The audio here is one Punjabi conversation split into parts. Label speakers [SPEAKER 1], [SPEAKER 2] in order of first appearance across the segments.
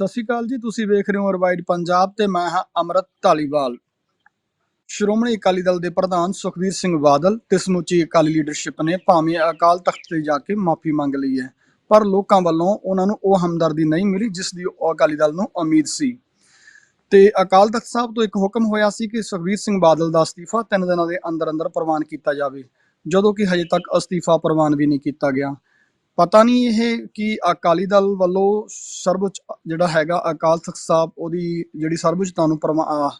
[SPEAKER 1] ਸਤਿ ਸ਼੍ਰੀ ਅਕਾਲ ਜੀ, ਤੁਸੀਂ ਵੇਖ ਰਹੇ ਹੋ ਰਵਾਈਡ ਪੰਜਾਬ ਤੇ ਮੈਂ ਹਾਂ ਅਮਰਤ ਧਾਲੀਵਾਲ। ਸ਼੍ਰੋਮਣੀ ਅਕਾਲੀ ਦਲ ਦੇ ਪ੍ਰਧਾਨ ਸੁਖਬੀਰ ਸਿੰਘ ਬਾਦਲ ਤੇ ਸਮੁੱਚੀ ਅਕਾਲੀ ਲੀਡਰਸ਼ਿਪ ਨੇ ਭਾਵੇਂ ਅਕਾਲ ਤਖਤ ਤੇ ਜਾ ਕੇ ਮਾਫੀ ਮੰਗ ਲਈ ਹੈ, ਪਰ ਲੋਕਾਂ ਵੱਲੋਂ ਉਹਨਾਂ ਨੂੰ ਉਹ ਹਮਦਰਦੀ ਨਹੀਂ ਮਿਲੀ ਜਿਸ ਦੀ ਉਹ ਅਕਾਲੀ ਦਲ ਨੂੰ ਉਮੀਦ ਸੀ। ਤੇ ਅਕਾਲ ਤਖਤ ਸਾਹਿਬ ਤੋਂ ਇੱਕ ਹੁਕਮ ਹੋਇਆ ਸੀ ਕਿ ਸੁਖਬੀਰ ਸਿੰਘ ਬਾਦਲ ਦਾ ਅਸਤੀਫਾ ਤਿੰਨ ਦਿਨਾਂ ਦੇ ਅੰਦਰ ਅੰਦਰ ਪ੍ਰਵਾਨ ਕੀਤਾ ਜਾਵੇ, ਜਦੋਂ ਕਿ ਹਜੇ ਤੱਕ ਅਸਤੀਫਾ ਪ੍ਰਵਾਨ ਵੀ ਨਹੀਂ ਕੀਤਾ ਗਿਆ। ਪਤਾ ਨਹੀਂ ਇਹ ਕਿ ਅਕਾਲੀ ਦਲ ਵੱਲੋਂ ਸਰਵਉੱਚ ਜਿਹੜਾ ਹੈਗਾ ਅਕਾਲ ਤਖਤ ਸਾਹਿਬ, ਉਹਦੀ ਜਿਹੜੀ ਸਰਵਉੱਚਤਾ ਨੂੰ ਪਰਮਾ-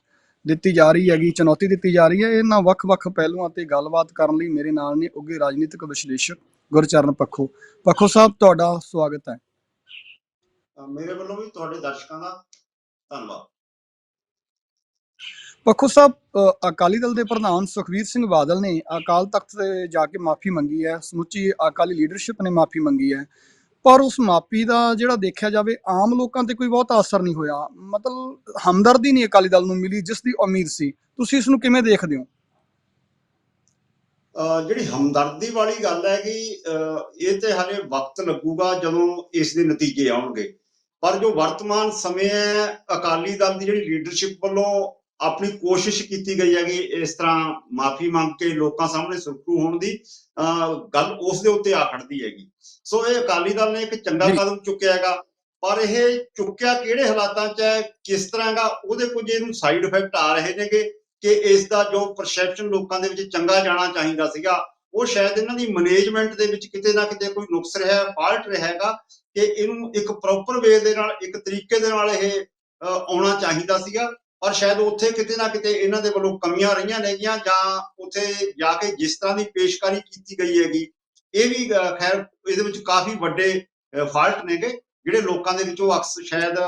[SPEAKER 1] ਦਿੱਤੀ ਜਾ ਰਹੀ ਹੈਗੀ, ਚੁਣੌਤੀ ਦਿੱਤੀ ਜਾ ਰਹੀ ਹੈ। ਇਹਨਾਂ ਵੱਖ-ਵੱਖ ਪਹਿਲੂਆਂ ਤੇ ਗੱਲਬਾਤ ਕਰਨ ਲਈ ਮੇਰੇ ਨਾਲ ਨੇ ਉੱਗੇ ਰਾਜਨੀਤਿਕ ਵਿਸ਼ਲੇਸ਼ਕ ਗੁਰਚਰਨ ਪੱਖੋ। ਪੱਖੋ ਸਾਹਿਬ, ਤੁਹਾਡਾ ਸਵਾਗਤ ਹੈ।
[SPEAKER 2] ਮੇਰੇ ਵੱਲੋਂ ਵੀ ਤੁਹਾਡੇ ਦਰਸ਼ਕਾਂ ਦਾ ਧੰਨਵਾਦ।
[SPEAKER 1] ਪੱਖੋ ਸਾਹਿਬ ਅਕਾਲੀ ਦਲ ਦੇ ਪ੍ਰਧਾਨ ਸੁਖਬੀਰ ਸਿੰਘ ਬਾਦਲ ਨੇ ਅਕਾਲ ਤਖਤ ਤੇ ਜਾ ਕੇ ਮਾਫੀ ਮੰਗੀ ਹੈ, ਸਮੁੱਚੀ ਅਕਾਲੀ ਲੀਡਰਸ਼ਿਪ ਨੇ ਮਾਫੀ ਮੰਗੀ ਹੈ। ਪਰ ਉਸ ਮਾਫੀ ਦਾ ਜਿਹੜਾ ਦੇਖਿਆ ਜਾਵੇ, ਆਮ ਲੋਕਾਂ ਤੇ ਕੋਈ ਬਹੁਤਾ ਅਸਰ ਨਹੀਂ ਹੋਇਆ। ਮਤਲਬ ਹਮਦਰਦੀ ਨਹੀਂ ਅਕਾਲੀ ਦਲ ਨੂੰ ਮਿਲੀ, ਜਿਸ ਦੀ ਉਮੀਦ ਸੀ। ਤੁਸੀਂ ਇਸ ਨੂੰ ਕਿਵੇਂ ਦੇਖਦੇ ਹੋ?
[SPEAKER 2] ਜਿਹੜੀ ਹਮਦਰਦੀ ਵਾਲੀ ਗੱਲ ਹੈ ਕਿ ਇਹ ਤੇ ਹਾਲੇ ਵਕਤ ਲੱਗੂਗਾ ਜਦੋਂ ਇਸ ਦੇ ਨਤੀਜੇ ਆਉਣਗੇ। ਪਰ ਜੋ ਵਰਤਮਾਨ ਸਮੇਂ ਹੈ, ਅਕਾਲੀ ਦਲ ਦੀ ਜਿਹੜੀ ਲੀਡਰਸ਼ਿਪ ਵੱਲੋਂ ਆਪਣੀ ਕੋਸ਼ਿਸ਼ ਕੀਤੀ ਗਈ ਹੈ ਕਿ ਇਸ ਤਰ੍ਹਾਂ ਮਾਫੀ ਮੰਗ ਕੇ ਲੋਕਾਂ ਸਾਹਮਣੇ ਸੁਰਖਰੂ ਹੋਣ ਦੀ ਗੱਲ ਉਸ ਦੇ ਉੱਤੇ ਆ ਖੜਦੀ ਹੈਗੀ ਸੋ ਇਹ ਅਕਾਲੀ ਦਲ ਨੇ ਇੱਕ ਚੰਗਾ। ਕਦਮ ਚੁੱਕਿਆ ਹੈਗਾ ਪਰ ਇਹ ਚੁੱਕਿਆ ਕਿਹੜੇ ਹਾਲਾਤਾਂ 'ਚ ਹੈ ਕਿਸ ਤਰ੍ਹਾਂ ਹੈਗਾ ਉਹਦੇ ਕੁਝ ਇਹਨੂੰ ਸਾਈਡ ਇਫੈਕਟ ਆ ਰਹੇ ਨੇਗੇ ਕਿ ਇਸ ਦਾ ਜੋ ਪਰਸੈਪਸ਼ਨ ਲੋਕਾਂ ਦੇ ਵਿੱਚ ਚੰਗਾ ਜਾਣਾ ਚਾਹੀਦਾ ਸੀਗਾ ਉਹ ਸ਼ਾਇਦ ਇਹਨਾਂ ਦੀ ਮੈਨੇਜਮੈਂਟ ਦੇ ਵਿੱਚ ਕਿਤੇ ਨਾ ਕਿਤੇ ਕੋਈ ਨੁਕਸ ਰਿਹਾ ਫਾਲਟ ਰਿਹਾ ਹੈਗਾ ਕਿ ਇਹਨੂੰ ਇੱਕ ਪ੍ਰੋਪਰ ਵੇ ਦੇ ਨਾਲ ਇੱਕ ਤਰੀਕੇ ਦੇ ਨਾਲ ਇਹ ਆਉਣਾ ਚਾਹੀਦਾ ਸੀਗਾ ਪਰ ਸ਼ਾਇਦ ਉੱਥੇ ਕਿਤੇ ਨਾ ਕਿਤੇ ਇਹਨਾਂ ਦੇ ਵੱਲੋਂ ਕਮੀਆਂ ਰਹੀਆਂ ਨੇਗੀਆਂ ਜਾਂ ਉੱਥੇ ਜਾ ਕੇ ਜਿਸ ਤਰ੍ਹਾਂ ਦੀ ਪੇਸ਼ਕਾਰੀ ਕੀਤੀ ਗਈ ਹੈਗੀ ਇਹ ਵੀ ਖੈਰ ਇਹਦੇ ਵਿੱਚ ਕਾਫੀ ਵੱਡੇ ਫਾਲਟ ਨੇਗੇ ਜਿਹੜੇ ਲੋਕਾਂ ਦੇ ਵਿੱਚ ਉਹ ਅਕਸ ਸ਼ਾਇਦ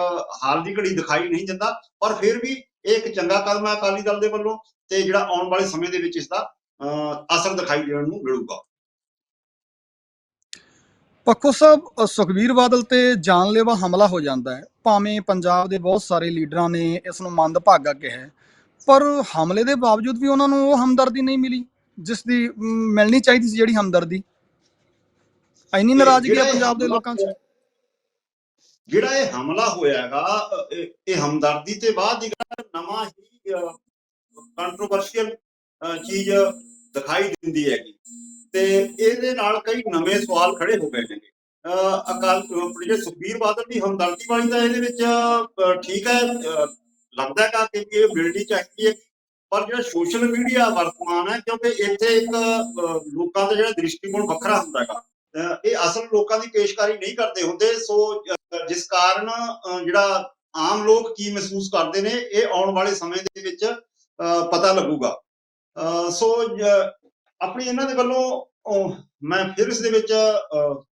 [SPEAKER 2] ਹਾਲ ਦੀ ਘੜੀ ਦਿਖਾਈ ਨਹੀਂ ਦਿੰਦਾ ਪਰ ਫਿਰ ਵੀ ਇਹ ਇੱਕ ਚੰਗਾ ਕਦਮ ਹੈ ਅਕਾਲੀ ਦਲ ਦੇ ਵੱਲੋਂ ਤੇ ਜਿਹੜਾ ਆਉਣ ਵਾਲੇ ਸਮੇਂ ਦੇ ਵਿੱਚ ਇਸ ਦਾ ਅਹ, ਅਸਰ ਦਿਖਾਈ ਦੇਣ ਨੂੰ ਮਿਲੂਗਾ।
[SPEAKER 1] ਪੱਖੋ ਸਾਹਿਬ ਅ, ਸੁਖਬੀਰ ਬਾਦਲ ਤੇ ਜਾਨਲੇਵਾ ਹਮਲਾ ਹੋ ਜਾਂਦਾ ਹੈ। ਭਾਵੇਂ ਪੰਜਾਬ ਦੇ ਬਹੁਤ ਸਾਰੇ ਲੀਡਰਾਂ ਨੇ ਇਸ ਨੂੰ ਮੰਦਭਾਗਾ ਕਿਹਾ ਪਰ ਹਮਲੇ ਦੇ ਬਾਵਜੂਦ ਵੀ ਉਹਨਾਂ ਨੂੰ ਉਹ ਹਮਦਰਦੀ ਨਹੀਂ ਮਿਲੀ ਜਿਸ ਦੀ ਮਿਲਣੀ ਚਾਹੀਦੀ ਸੀ ਜਿਹੜੀ ਹਮਦਰਦੀ। ਇੰਨੀ ਨਾਰਾਜ਼ਗੀ ਹੈ
[SPEAKER 2] ਜਿਹੜਾ
[SPEAKER 1] ਪੰਜਾਬ ਦੇ ਲੋਕਾਂ 'ਚ?
[SPEAKER 2] ਜਿਹੜਾ ਇਹ ਹਮਲਾ ਹੋਇਆ ਹੈਗਾ ਅਹ, ਇਹ- ਹਮਦਰਦੀ ਤੇ ਬਾਅਦ ਗੱਲ ਨਵਾਂ ਹੀ ਕੰਟਰੋਵਰਸ਼ੀਅਲ ਚੀਜ਼ ਦਿਖਾਈ ਦਿੰਦੀ ਹੈਗੀ। ਤੇ ਇਹਦੇ ਨਾਲ ਕਈ ਨਵੇਂ ਸਵਾਲ ਖੜੇ ਹੋ ਗਏ ਨੇ। ਅਕਾਲ ਜਿਹੜੇ ਸੁਖਬੀਰ ਬਾਦਲ ਦੀ ਹਮਦਰਦੀ ਵਾਲੀ ਤਾਂ ਇਹਦੇ ਵਿੱਚ ਠੀਕ ਹੈ ਲੱਗਦਾ ਹੈਗਾ ਕਿ ਇਹ ਮਿਲਣੀ ਚਾਹੀਦੀ ਹੈ। ਪਰ ਜਿਹੜਾ ਸੋਸ਼ਲ ਮੀਡੀਆ ਵਰਤਮਾਨ ਹੈ ਕਿਉਂਕਿ ਇੱਥੇ ਇੱਕ ਲੋਕਾਂ ਦਾ ਜਿਹੜਾ ਦ੍ਰਿਸ਼ਟੀਕੋਣ ਵੱਖਰਾ ਹੁੰਦਾ ਹੈਗਾ। ਅਹ, ਇਹ ਅਸਲ ਲੋਕਾਂ ਦੀ ਪੇਸ਼ਕਾਰੀ ਨਹੀਂ ਕਰਦੇ ਹੁੰਦੇ ਸੋ ਜਿਸ ਕਾਰਨ ਜਿਹੜਾ ਆਮ ਲੋਕ ਕੀ ਮਹਿਸੂਸ ਕਰਦੇ ਨੇ ਇਹ ਆਉਣ ਵਾਲੇ ਸਮੇਂ ਦੇ ਵਿੱਚ ਅਹ, ਪਤਾ ਲੱਗੂਗਾ। ਅਹ, ਸੋ ਆਪਣੀ ਇਹਨਾਂ ਦੇ ਵੱਲੋਂ ਮੈਂ ਫਿਰ ਇਸ ਦੇ ਵਿੱਚ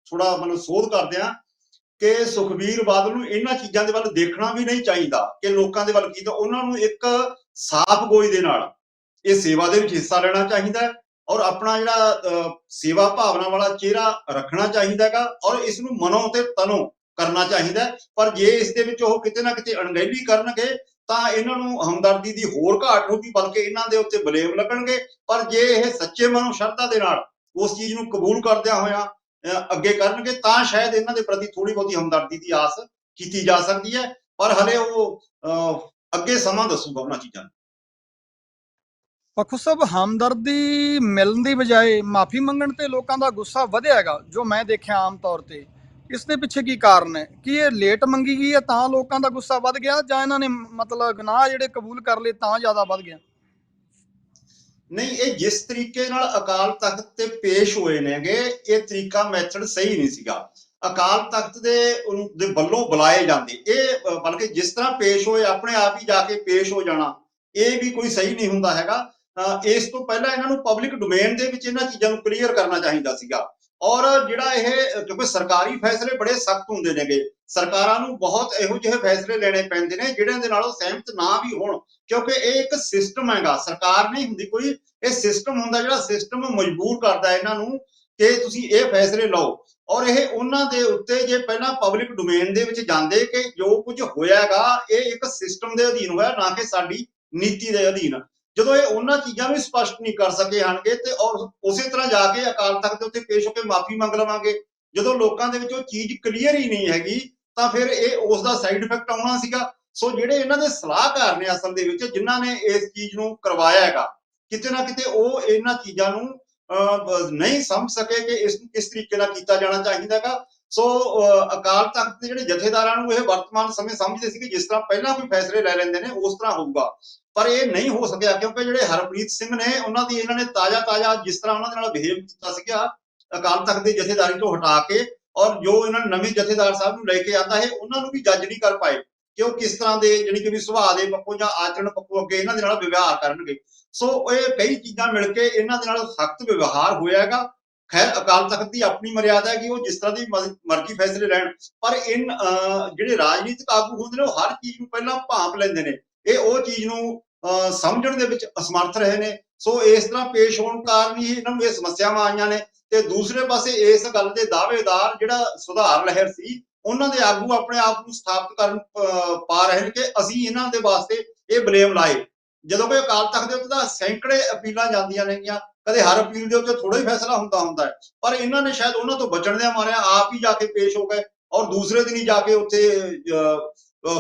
[SPEAKER 2] ਥੋੜਾ ਮਤਲਬ ਸੋਧ ਕਰਦਿਆਂ ਕਿ ਸੁਖਬੀਰ ਬਾਦਲ ਨੂੰ ਇਹਨਾਂ ਚੀਜ਼ਾਂ ਦੇ ਵੱਲ ਦੇਖਣਾ ਵੀ ਨਹੀਂ ਚਾਹੀਦਾ ਕਿ ਲੋਕਾਂ ਦੇ ਵੱਲ ਕੀ ਤਾਂ ਉਹਨਾਂ ਨੂੰ ਇੱਕ ਸਾਫ਼ ਗੋਈ ਦੇ ਨਾਲ ਇਹ ਸੇਵਾ ਦੇ ਵਿੱਚ ਹਿੱਸਾ ਲੈਣਾ ਚਾਹੀਦਾ ਔਰ ਆਪਣਾ ਜਿਹੜਾ ਅਹ, ਸੇਵਾ ਭਾਵਨਾ ਵਾਲਾ ਚਿਹਰਾ ਰੱਖਣਾ ਚਾਹੀਦਾ ਹੈਗਾ ਔਰ ਇਸ ਨੂੰ ਮਨੋਂ ਤੇ ਤਨੋਂ ਕਰਨਾ ਚਾਹੀਦਾ ਪਰ ਜੇ ਇਸ ਦੇ ਵਿੱਚ ਉਹ ਕਿਤੇ ਨਾ ਕਿਤੇ ਅਣਗਹਿਲੀ ਕਰਨਗੇ ਤਾਂ ਇਹਨਾਂ ਨੂੰ ਹਮਦਰਦੀ ਦੀ ਹੋਰ ਘਾਟ ਹੋਊਗੀ ਬਲਕਿ ਇਹਨਾਂ ਦੇ ਉੱਤੇ ਬਲੇਮ ਲੱਗਣਗੇ। ਪਰ ਜੇ ਇਹ ਸੱਚੇ ਮਨੋਂ ਸ਼ਰਧਾ ਦੇ ਨਾਲ ਉਸ ਚੀਜ਼ ਨੂੰ ਕਬੂਲ ਕਰਦਿਆਂ ਹੋਇਆਂ ਅੱਗੇ ਕਰਨਗੇ ਤਾਂ ਸ਼ਾਇਦ ਇਹਨਾਂ ਦੇ ਪ੍ਰਤੀ ਥੋੜੀ ਬਹੁਤੀ ਹਮਦਰਦੀ ਦੀ ਆਸ ਕੀਤੀ ਜਾ ਸਕਦੀ ਹੈ। ਪਰ ਹਲੇ ਉਹ ਅਹ, ਅੱਗੇ ਸਮਾਂ ਦੱਸੂਗਾ ਉਹਨਾਂ ਚੀਜ਼ਾਂ ਨੂੰ
[SPEAKER 1] ਪੱਖੋ ਸਾਹਿਬ ਹਮਦਰਦੀ ਮਿਲਣ ਦੀ ਬਜਾਏ ਮਾਫੀ ਮੰਗਣ ਤੇ ਲੋਕਾਂ ਦਾ ਗੁੱਸਾ ਵਧਿਆ ਹੈਗਾ ਜੋ ਮੈਂ ਦੇਖਿਆ ਆਮ ਤੌਰ ਤੇ। ਇਸ ਦੇ ਪਿੱਛੇ ਕੀ ਕਾਰਨ ਹੈ? ਕੀ ਇਹ ਲੇਟ ਮੰਗੀ ਗਈ ਹੈ ਤਾਂ ਲੋਕਾਂ ਦਾ ਗੁੱਸਾ ਵੱਧ ਗਿਆ ਜਾਂ ਇਹਨਾਂ ਨੇ ਮਤਲਬ ਗੁਨਾਹ ਜਿਹੜੇ ਕਬੂਲ ਕਰ ਲਏ ਤਾਂ ਜ਼ਿਆਦਾ ਵੱਧ ਗਿਆ?
[SPEAKER 2] ਨਹੀਂ ਇਹ ਜਿਸ ਤਰੀਕੇ ਨਾਲ ਅਕਾਲ ਤਖਤ ਤੇ ਪੇਸ਼ ਹੋਏ ਨੇਗੇ ਇਹ ਤਰੀਕਾ ਮੈਥਡ ਸਹੀ ਨਹੀਂ ਸੀਗਾ। ਅਕਾਲ ਤਖਤ ਦੇ ਦੇ ਵੱਲੋਂ ਬੁਲਾਏ ਜਾਂਦੇ। ਇਹ ਅ, ਬਲਕਿ ਜਿਸ ਤਰ੍ਹਾਂ ਪੇਸ਼ ਹੋਏ ਆਪਣੇ ਆਪ ਹੀ ਜਾ ਕੇ ਪੇਸ਼ ਹੋ ਜਾਣਾ ਇਹ ਵੀ ਕੋਈ ਸਹੀ ਨਹੀਂ ਹੁੰਦਾ ਹੈਗਾ। ਇਸ ਤੋਂ ਪਹਿਲਾਂ ਇਹਨਾਂ ਨੂੰ ਪਬਲਿਕ ਡੋਮੇਨ ਦੇ ਵਿੱਚ ਇਹਨਾਂ ਚੀਜ਼ਾਂ ਨੂੰ ਕਲੀਅਰ ਕਰਨਾ ਚਾਹੀਦਾ ਸੀਗਾ। ਔਰ ਜਿਹੜਾ ਇਹ, ਕਿਉਂਕਿ ਸਰਕਾਰੀ ਫੈਸਲੇ ਬੜੇ ਸਖਤ ਹੁੰਦੇ ਨੇਗੇ, ਸਰਕਾਰਾਂ ਨੂੰ ਬਹੁਤ ਇਹੋ ਜਿਹੇ ਫੈਸਲੇ ਲੈਣੇ ਪੈਂਦੇ ਨੇ, ਜਿਹੜਿਆਂ ਦੇ ਨਾਲ ਉਹ ਸਹਿਮਤ ਨਾ ਵੀ ਹੋਣ, ਕਿਉਂਕਿ ਇਹ ਇੱਕ ਸਿਸਟਮ ਹੈਗਾ, ਸਰਕਾਰ ਨਹੀਂ ਹੁੰਦੀ ਕੋਈ, ਇਹ ਸਿਸਟਮ ਹੁੰਦਾ ਜਿਹੜਾ ਸਿਸਟਮ ਮਜਬੂਰ ਕਰਦਾ ਇਹਨਾਂ ਨੂੰ ਕਿ ਤੁਸੀਂ ਇਹ ਫੈਸਲੇ ਲਓ। ਔਰ ਇਹ ਉਹਨਾਂ ਦੇ ਉੱਤੇ ਜੇ ਪਹਿਲਾਂ ਪਬਲਿਕ ਡੋਮੇਨ ਦੇ ਵਿੱਚ ਜਾਂਦੇ ਕਿ ਜੋ ਕੁਝ ਹੋਇਆਗਾ, ਇਹ ਇੱਕ ਸਿਸਟਮ ਦੇ ਅਧੀਨ ਹੋਇਆ, ਨਾ ਕਿ ਸਾਡੀ ਨੀਤੀ ਦੇ ਅਧੀਨ। ਜਦੋਂ ਇਹ ਉਹਨਾਂ ਚੀਜ਼ਾਂ ਵੀ ਸਪਸ਼ਟ ਨਹੀਂ ਕਰ ਸਕੇ ਹਨਗੇ ਤੇ ਔਰ ਉਸੇ ਤਰ੍ਹਾਂ ਜਾ ਕੇ ਅਕਾਲ ਤਖਤ ਦੇ ਉੱਤੇ ਪੇਸ਼ ਹੋ ਕੇ ਮਾਫੀ ਮੰਗ ਲਵਾਂਗੇ। ਜਦੋਂ ਲੋਕਾਂ ਦੇ ਵਿੱਚ ਉਹ ਚੀਜ਼ ਕਲੀਅਰ ਹੀ ਨਹੀਂ ਹੈਗੀ ਤਾਂ ਫਿਰ ਇਹ ਉਸ ਦਾ ਸਾਈਡ ਇਫੈਕਟ ਆਉਣਾ ਸੀਗਾ। ਸੋ ਜਿਹੜੇ ਇਹਨਾਂ ਦੇ ਸਲਾਹਕਾਰ ਨੇ ਅਸਲ ਦੇ ਵਿੱਚ ਜਿਨ੍ਹਾਂ ਨੇ ਇਸ ਚੀਜ਼ ਨੂੰ ਕਰਵਾਇਆ ਹੈਗਾ ਕਿਤੇ ਨਾ ਕਿਤੇ ਉਹ ਇਹਨਾਂ ਚੀਜ਼ਾਂ ਨੂੰ ਅਹ, ਨਹੀਂ ਸਮਝ ਸਕੇ ਕਿ ਇਸ ਨੂੰ ਕਿਸ ਤਰੀਕੇ ਨਾਲ ਕੀਤਾ ਜਾਣਾ ਚਾਹੀਦਾ ਹੈਗਾ। ਸੋ ਅਹ, ਅਕਾਲ ਤਖਤ ਦੇ ਜਿਹੜੇ ਜਥੇਦਾਰਾਂ ਨੂੰ ਇਹ ਵਰਤਮਾਨ ਸਮੇਂ ਸਮਝਦੇ ਸੀ ਕਿ ਜਿਸ ਤਰ੍ਹਾਂ ਪਹਿਲਾਂ ਕੋਈ ਫੈਸਲੇ ਲੈ ਲੈਂਦੇ ਨੇ ਉਸ ਤਰ੍ਹਾਂ ਹੋਊਗਾ। ਪਰ ਇਹ ਨਹੀਂ ਹੋ ਸਕਿਆ ਕਿਉਂਕਿ ਜਿਹੜੇ ਹਰਪ੍ਰੀਤ ਸਿੰਘ ਨੇ ਉਹਨਾਂ ਦੀ ਇਹਨਾਂ ਨੇ ਤਾਜ਼ਾ ਤਾਜ਼ਾ ਜਿਸ ਤਰ੍ਹਾਂ ਉਹਨਾਂ ਦੇ ਨਾਲ ਬਿਹੇਵ ਕੀਤਾ ਸੀਗਾ ਅਕਾਲ ਤਖਤ ਦੀ ਜਥੇਦਾਰੀ ਤੋਂ ਹਟਾ ਕੇ ਔਰ ਜੋ ਇਹਨਾਂ ਨੇ ਨਵੇਂ ਜਥੇਦਾਰ ਸਾਹਿਬ ਨੂੰ ਲੈ ਕੇ ਆਂਦਾ ਹੈ ਉਹਨਾਂ ਨੂੰ ਵੀ ਜੱਜ ਨਹੀਂ ਕਰ ਪਾਏ ਕਿ ਉਹ ਕਿਸ ਤਰ੍ਹਾਂ ਦੇ ਜਾਣੀ ਕਿ ਵੀ ਸੁਭਾਅ ਦੇ ਪੱਖੋਂ ਜਾਂ ਆਚਰਣ ਪੱਖੋਂ ਅੱਗੇ ਇਹਨਾਂ ਦੇ ਨਾਲ ਵਿਵਹਾਰ ਕਰਨਗੇ। ਸੋ ਇਹ ਕਈ ਚੀਜ਼ਾਂ ਮਿਲ ਕੇ ਇਹਨਾਂ ਦੇ ਨਾਲ ਸਖਤ ਵਿਵਹਾਰ ਹੋਇਆ ਹੈਗਾ। ਖੈਰ ਅਕਾਲ ਤਖਤ ਦੀ ਆਪਣੀ ਮਰਿਆਦਾ ਹੈ ਕਿ ਉਹ ਜਿਸ ਤਰ੍ਹਾਂ ਦੀ ਮਰਜ਼ੀ ਫੈਸਲੇ ਲੈਣ। ਪਰ ਇਨ ਜਿਹੜੇ ਰਾਜਨੀਤਿਕ ਆਗੂ ਹੁੰਦੇ ਨੇ ਉਹ ਹਰ ਚੀਜ਼ ਨੂੰ ਪਹਿਲਾਂ ਭਾਂਪ ਲੈਂਦੇ ਨੇ। ਇਹ ਉਹ ਚੀਜ਼ ਨੂੰ ਸਮਝਣ ਦੇ ਵਿੱਚ ਅਸਮਰਥ ਰਹੇ ਨੇ। ਸੋ ਇਸ ਤਰ੍ਹਾਂ ਪੇਸ਼ ਹੋਣ ਕਾਰਨ ਹੀ ਇਹਨਾਂ ਨੂੰ ਇਹ ਸਮੱਸਿਆਵਾਂ ਆਈਆਂ ਨੇ। ਤੇ ਦੂਸਰੇ ਪਾਸੇ ਇਸ ਗੱਲ ਦੇ ਦਾਅਵੇਦਾਰ ਜਿਹੜਾ ਸੁਧਾਰ ਲਹਿਰ ਸੀ ਉਹਨਾਂ ਦੇ ਆਗੂ ਆਪਣੇ ਆਪ ਨੂੰ ਸਥਾਪਿਤ ਕਰਨ ਅਹ, ਪਾ ਰਹੇ ਨੇ ਕਿ ਅਸੀਂ ਇਹਨਾਂ ਦੇ ਵਾਸਤੇ ਇਹ ਬਲੇਮ ਲਾਏ। ਜਦੋਂ ਕਿ ਅਕਾਲ ਤਖਤ ਦੇ ਉੱਤੇ ਤਾਂ ਸੈਂਕੜੇ ਅਪੀਲਾਂ ਜਾਂਦੀਆਂ ਨੇਗੀਆਂ, ਕਦੇ ਹਰ ਅਪੀਲ ਦੇ ਉੱਤੇ ਥੋੜਾ ਹੀ ਫੈਸਲਾ ਹੁੰਦਾ ਹੁੰਦਾ ਹੈ। ਪਰ ਇਹਨਾਂ ਨੇ ਸ਼ਾਇਦ ਉਹਨਾਂ ਤੋਂ ਬਚਣ ਦੇ ਮਾਰਿਆ, ਆਪ ਹੀ ਜਾ ਕੇ ਪੇਸ਼ ਹੋ ਗਏ ਔਰ ਦੂਸਰੇ ਦਿਨ ਹੀ ਜਾ ਕੇ ਉੱਥੇ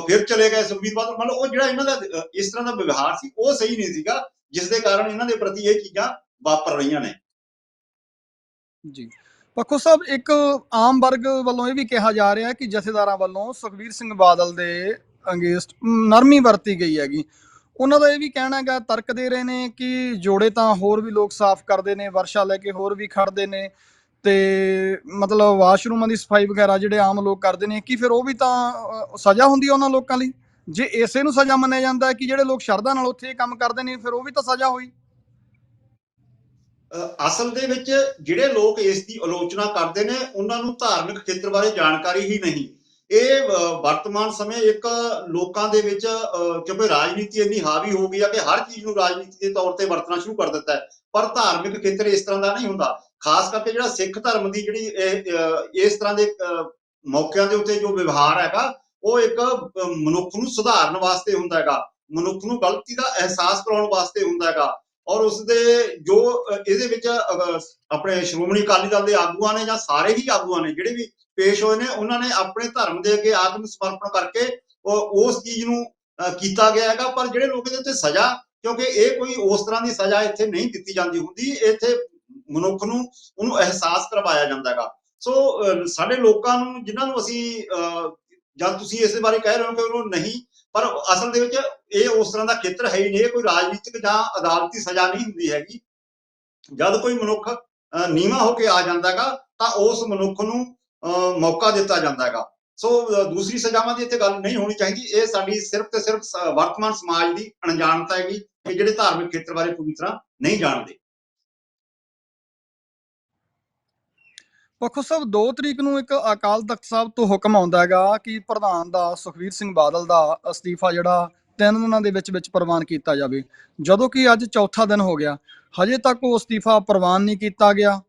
[SPEAKER 2] ਫਿਰ ਚਲੇ ਗਏ ਸੁਖਬੀਰ ਬਾਦਲ। ਮਤਲਬ ਉਹ ਜਿਹੜਾ ਇਹਨਾਂ ਦਾ ਇਸ ਤਰ੍ਹਾਂ ਦਾ ਵਿਵਹਾਰ ਸੀ, ਉਹ ਸਹੀ ਨਹੀਂ ਸੀਗਾ, ਜਿਸ ਦੇ ਕਾਰਨ ਇਹਨਾਂ ਦੇ ਪ੍ਰਤੀ ਇਹ ਚੀਜ਼ਾਂ ਵਾਪਰ ਰਹੀਆਂ ਨੇ।
[SPEAKER 1] ਜੀ। ਪੱਖੋ ਸਾਹਿਬ, ਇੱਕ ਆਮ ਵਰਗ ਵੱਲੋਂ ਇਹ ਵੀ ਕਿਹਾ ਜਾ ਰਿਹਾ ਕਿ ਜਥੇਦਾਰਾਂ ਵੱਲੋਂ ਸੁਖਬੀਰ ਸਿੰਘ ਬਾਦਲ ਦੇ ਅੰਗੇਸਟ ਨਰਮੀ ਵਰਤੀ ਗਈ ਹੈਗੀ। ਉਹਨਾਂ ਦਾ ਇਹ ਵੀ ਕਹਿਣਾ ਹੈਗਾ, ਤਰਕ ਦੇ ਰਹੇ ਨੇ ਕਿ ਜੋੜੇ ਤਾਂ ਹੋਰ ਵੀ ਲੋਕ ਸਾਫ਼ ਕਰਦੇ ਨੇ, ਵਰਸ਼ਾ ਲੈ ਕੇ ਹੋਰ ਵੀ ਖੜਦੇ ਨੇ ਤੇ ਮਤਲਬ ਵਾਸ਼ਰੂਮਾਂ ਦੀ ਸਫ਼ਾਈ ਵਗੈਰਾ ਜਿਹੜੇ ਆਮ ਲੋਕ ਕਰਦੇ ਨੇ ਕਿ ਫਿਰ ਉਹ ਵੀ ਤਾਂ ਸਜ਼ਾ ਹੁੰਦੀ ਹੈ ਉਹਨਾਂ ਲੋਕਾਂ ਲਈ? ਜੇ ਇਸੇ ਨੂੰ ਸਜ਼ਾ ਮੰਨਿਆ ਜਾਂਦਾ ਹੈ ਕਿ ਜਿਹੜੇ ਲੋਕ ਸ਼ਰਧਾ ਨਾਲ ਉੱਥੇ ਕੰਮ ਕਰਦੇ ਨੇ, ਫਿਰ ਉਹ ਵੀ ਤਾਂ ਸਜ਼ਾ ਹੋਈ।
[SPEAKER 2] ਅਸਲ ਦੇ ਵਿੱਚ ਜਿਹੜੇ ਲੋਕ ਇਸ ਦੀ ਆਲੋਚਨਾ ਕਰਦੇ ਨੇ, ਉਹਨਾਂ ਨੂੰ ਧਾਰਮਿਕ ਖੇਤਰ ਬਾਰੇ ਜਾਣਕਾਰੀ ਹੀ ਨਹੀਂ। ਇਹ ਵਰਤਮਾਨ ਸਮੇਂ ਇੱਕ ਲੋਕਾਂ ਦੇ ਵਿੱਚ ਕਿਉਂਕਿ ਰਾਜਨੀਤੀ ਇੰਨੀ ਹਾਵੀ ਹੋ ਗਈ ਆ ਕਿ ਹਰ ਚੀਜ਼ ਨੂੰ ਰਾਜਨੀਤੀ ਦੇ ਤੌਰ ਤੇ ਵਰਤਣਾ ਸ਼ੁਰੂ ਕਰ ਦਿੱਤਾ ਹੈ। ਪਰ ਧਾਰਮਿਕ ਖੇਤਰ ਇਸ ਤਰ੍ਹਾਂ ਦਾ ਨਹੀਂ ਹੁੰਦਾ। ਖਾਸ ਕਰਕੇ ਜਿਹੜਾ ਸਿੱਖ ਧਰਮ ਦੀ ਜਿਹੜੀ ਇਸ ਤਰ੍ਹਾਂ ਦੇ ਮੌਕਿਆਂ ਦੇ ਉੱਤੇ ਜੋ ਵਿਵਹਾਰ ਹੈਗਾ ਉਹ ਇੱਕ ਮਨੁੱਖ ਨੂੰ ਸੁਧਾਰਨ ਵਾਸਤੇ ਹੁੰਦਾ ਹੈਗਾ। ਮਨੁੱਖ ਨੂੰ ਗਲਤੀ ਦਾ ਅਹਿਸਾਸ ਕਰਾਉਣ ਵਾਸਤੇ ਹੁੰਦਾ ਹੈਗਾ। ਔਰ ਉਸ ਦੇ ਜੋ ਇਹਦੇ ਵਿੱਚ ਅਹ, ਆਪਣੇ ਸ਼੍ਰੋਮਣੀ ਅਕਾਲੀ ਦਲ ਦੇ ਆਗੂਆਂ ਨੇ ਜਾਂ ਸਾਰੇ ਹੀ ਆਗੂਆਂ ਨੇ ਜਿਹੜੇ ਵੀ ਪੇਸ਼ ਹੋਏ ਨੇ ਉਹਨਾਂ ਨੇ ਆਪਣੇ ਧਰਮ ਦੇ ਅੱਗੇ ਆਤਮ ਸਮਰਪਣ ਕਰਕੇ ਉਸ ਚੀਜ਼ ਨੂੰ ਕੀਤਾ ਗਿਆ ਹੈਗਾ ਪਰ ਜਿਹੜੇ ਲੋਕ ਇਹਦੇ ਉੱਤੇ ਸਜ਼ਾ ਕਿਉਂਕਿ ਇਹ ਕੋਈ ਉਸ ਤਰ੍ਹਾਂ ਦੀ ਸਜ਼ਾ ਇੱਥੇ ਨਹੀਂ ਦਿੱਤੀ ਜਾਂਦੀ ਹੁੰਦੀ ਇੱਥੇ ਮਨੁੱਖ ਨੂੰ ਉਹਨੂੰ ਅਹਿਸਾਸ ਕਰਵਾਇਆ ਜਾਂਦਾ ਹੈਗਾ। ਸੋ ਸਾਡੇ ਲੋਕਾਂ ਨੂੰ ਜਿਨ੍ਹਾਂ ਨੂੰ ਅਸੀਂ ਅਹ, ਜਾਂ ਤੁਸੀਂ ਇਸ ਬਾਰੇ ਕਹਿ ਰਹੇ ਹੋ ਕਿ ਉਹਨੂੰ ਨਹੀਂ ਪਰ ਅਸਲ ਦੇ ਵਿੱਚ ਇਹ ਉਸ ਤਰ੍ਹਾਂ ਦਾ ਖੇਤਰ ਹੈ ਹੀ ਨਹੀਂ ਇਹ ਕੋਈ ਰਾਜਨੀਤਿਕ ਜਾਂ ਅਦਾਲਤੀ ਸਜ਼ਾ ਨਹੀਂ ਹੁੰਦੀ ਹੈਗੀ। ਜਦ ਕੋਈ ਮਨੁੱਖ ਅਹ, ਨੀਵਾਂ ਹੋ ਕੇ ਆ ਜਾਂਦਾ ਹੈਗਾ ਤਾਂ ਉਸ ਮਨੁੱਖ ਨੂੰ ਮੌਕਾ ਦਿੱਤਾ ਜਾਂਦਾ ਹੈਗਾ। ਸੋ ਦੂਸਰੀ ਸਜ਼ਾਵਾਂ ਦੀ ਇੱਥੇ ਗੱਲ ਨਹੀਂ ਹੋਣੀ ਚਾਹੀਦੀ। ਇਹ ਸਾਡੀ ਸਿਰਫ ਤੇ ਸਿਰਫ ਵਰਤਮਾਨ ਸਮਾਜ ਦੀ ਅਣਜਾਣਤਾ ਹੈਗੀ ਕਿ ਜਿਹੜੇ ਧਾਰਮਿਕ ਖੇਤਰ ਬਾਰੇ ਪੂਰੀ ਤਰ੍ਹਾਂ ਨਹੀਂ ਜਾਣਦੇ।
[SPEAKER 1] ਪੱਖੋ ਸਾਹਿਬ 2 ਤਰੀਕ ਨੂੰ ਇੱਕ ਅਕਾਲ ਤਖਤ ਸਾਹਿਬ ਤੋਂ ਹੁਕਮ ਆਉਂਦਾ ਹੈਗਾ ਕਿ ਪ੍ਰਧਾਨ ਦਾ, ਸੁਖਵੀਰ ਸਿੰਘ ਬਾਦਲ ਦਾ ਅਸਤੀਫਾ ਜਿਹੜਾ ਤਿੰਨ ਦਿਨਾਂ ਦੇ ਵਿੱਚ ਵਿੱਚ ਪ੍ਰਵਾਨ ਕੀਤਾ ਜਾਵੇ। ਜਦੋਂ ਕਿ ਅੱਜ ਚੌਥਾ ਦਿਨ ਹੋ ਗਿਆ। ਹਜੇ ਤੱਕ ਉਹ ਅਸਤੀਫਾ ਪ੍ਰਵਾਨ ਨਹੀਂ ਕੀਤਾ ਗਿਆ।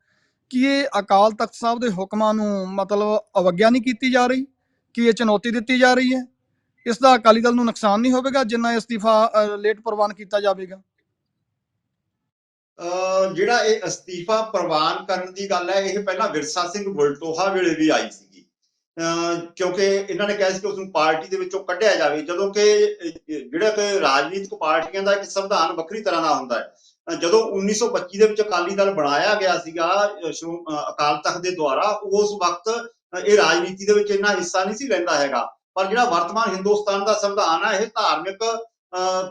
[SPEAKER 1] ਕਿ ਇਹ ਅਕਾਲ ਤਖਤ ਸਾਹਿਬ ਦੇ ਹੁਕਮਾਂ ਨੂੰ ਮਤਲਬ ਅਵਗਿਆ ਨਹੀਂ ਕੀਤੀ ਜਾ ਰਹੀ? ਕਿ ਇਹ ਚੁਣੌਤੀ ਦਿੱਤੀ ਜਾ ਰਹੀ ਹੈ? ਇਸ ਦਾ ਅਕਾਲੀ ਦਲ ਨੂੰ ਨੁਕਸਾਨ ਨਹੀਂ ਹੋਵੇਗਾ ਜਿੰਨਾ ਅਸਤੀਫਾ ਲੇਟ ਪ੍ਰਵਾਨ ਕੀਤਾ ਜਾਵੇਗਾ?
[SPEAKER 2] ਜਿਹੜਾ ਇਹ ਅਸਤੀਫਾ ਪ੍ਰਵਾਨ ਕਰਨ ਦੀ ਗੱਲ ਹੈ, ਇਹ ਪਹਿਲਾਂ ਵਿਰਸਾ ਸਿੰਘ ਬੁਲਟੋਹਾ ਵੇਲੇ ਵੀ ਆਈ ਸੀਗੀ। ਅਹ ਕਿਉਂਕਿ ਇਹਨਾਂ ਨੇ ਕਿਹਾ ਸੀ ਕਿ ਉਸ ਨੂੰ ਪਾਰਟੀ ਦੇ ਵਿੱਚੋਂ ਕੱਢਿਆ ਜਾਵੇ, ਜਦੋਂ ਕਿ ਜਿਹੜਾ ਕਿ ਰਾਜਨੀਤਿਕ ਪਾਰਟੀਆਂ ਦਾ ਇੱਕ ਸੰਵਿਧਾਨ ਵੱਖਰੀ ਤਰ੍ਹਾਂ ਦਾ ਹੁੰਦਾ ਹੈ ਜਦੋਂ 1925 ਦੇ ਵਿੱਚ ਅਕਾਲੀ ਦਲ ਬਣਾਇਆ ਗਿਆ ਸੀਗਾ ਅਹ, ਅਕਾਲ ਤਖਤ ਦੇ ਦੁਆਰਾ ਉਸ ਵਕਤ ਇਹ ਰਾਜਨੀਤੀ ਦੇ ਵਿੱਚ ਇੰਨਾ ਹਿੱਸਾ ਨਹੀਂ ਸੀ ਲੈਂਦਾ ਹੈਗਾ। ਪਰ ਜਿਹੜਾ ਵਰਤਮਾਨ ਹਿੰਦੁਸਤਾਨ ਦਾ ਸੰਵਿਧਾਨ ਹੈ ਇਹ ਧਾਰਮਿਕ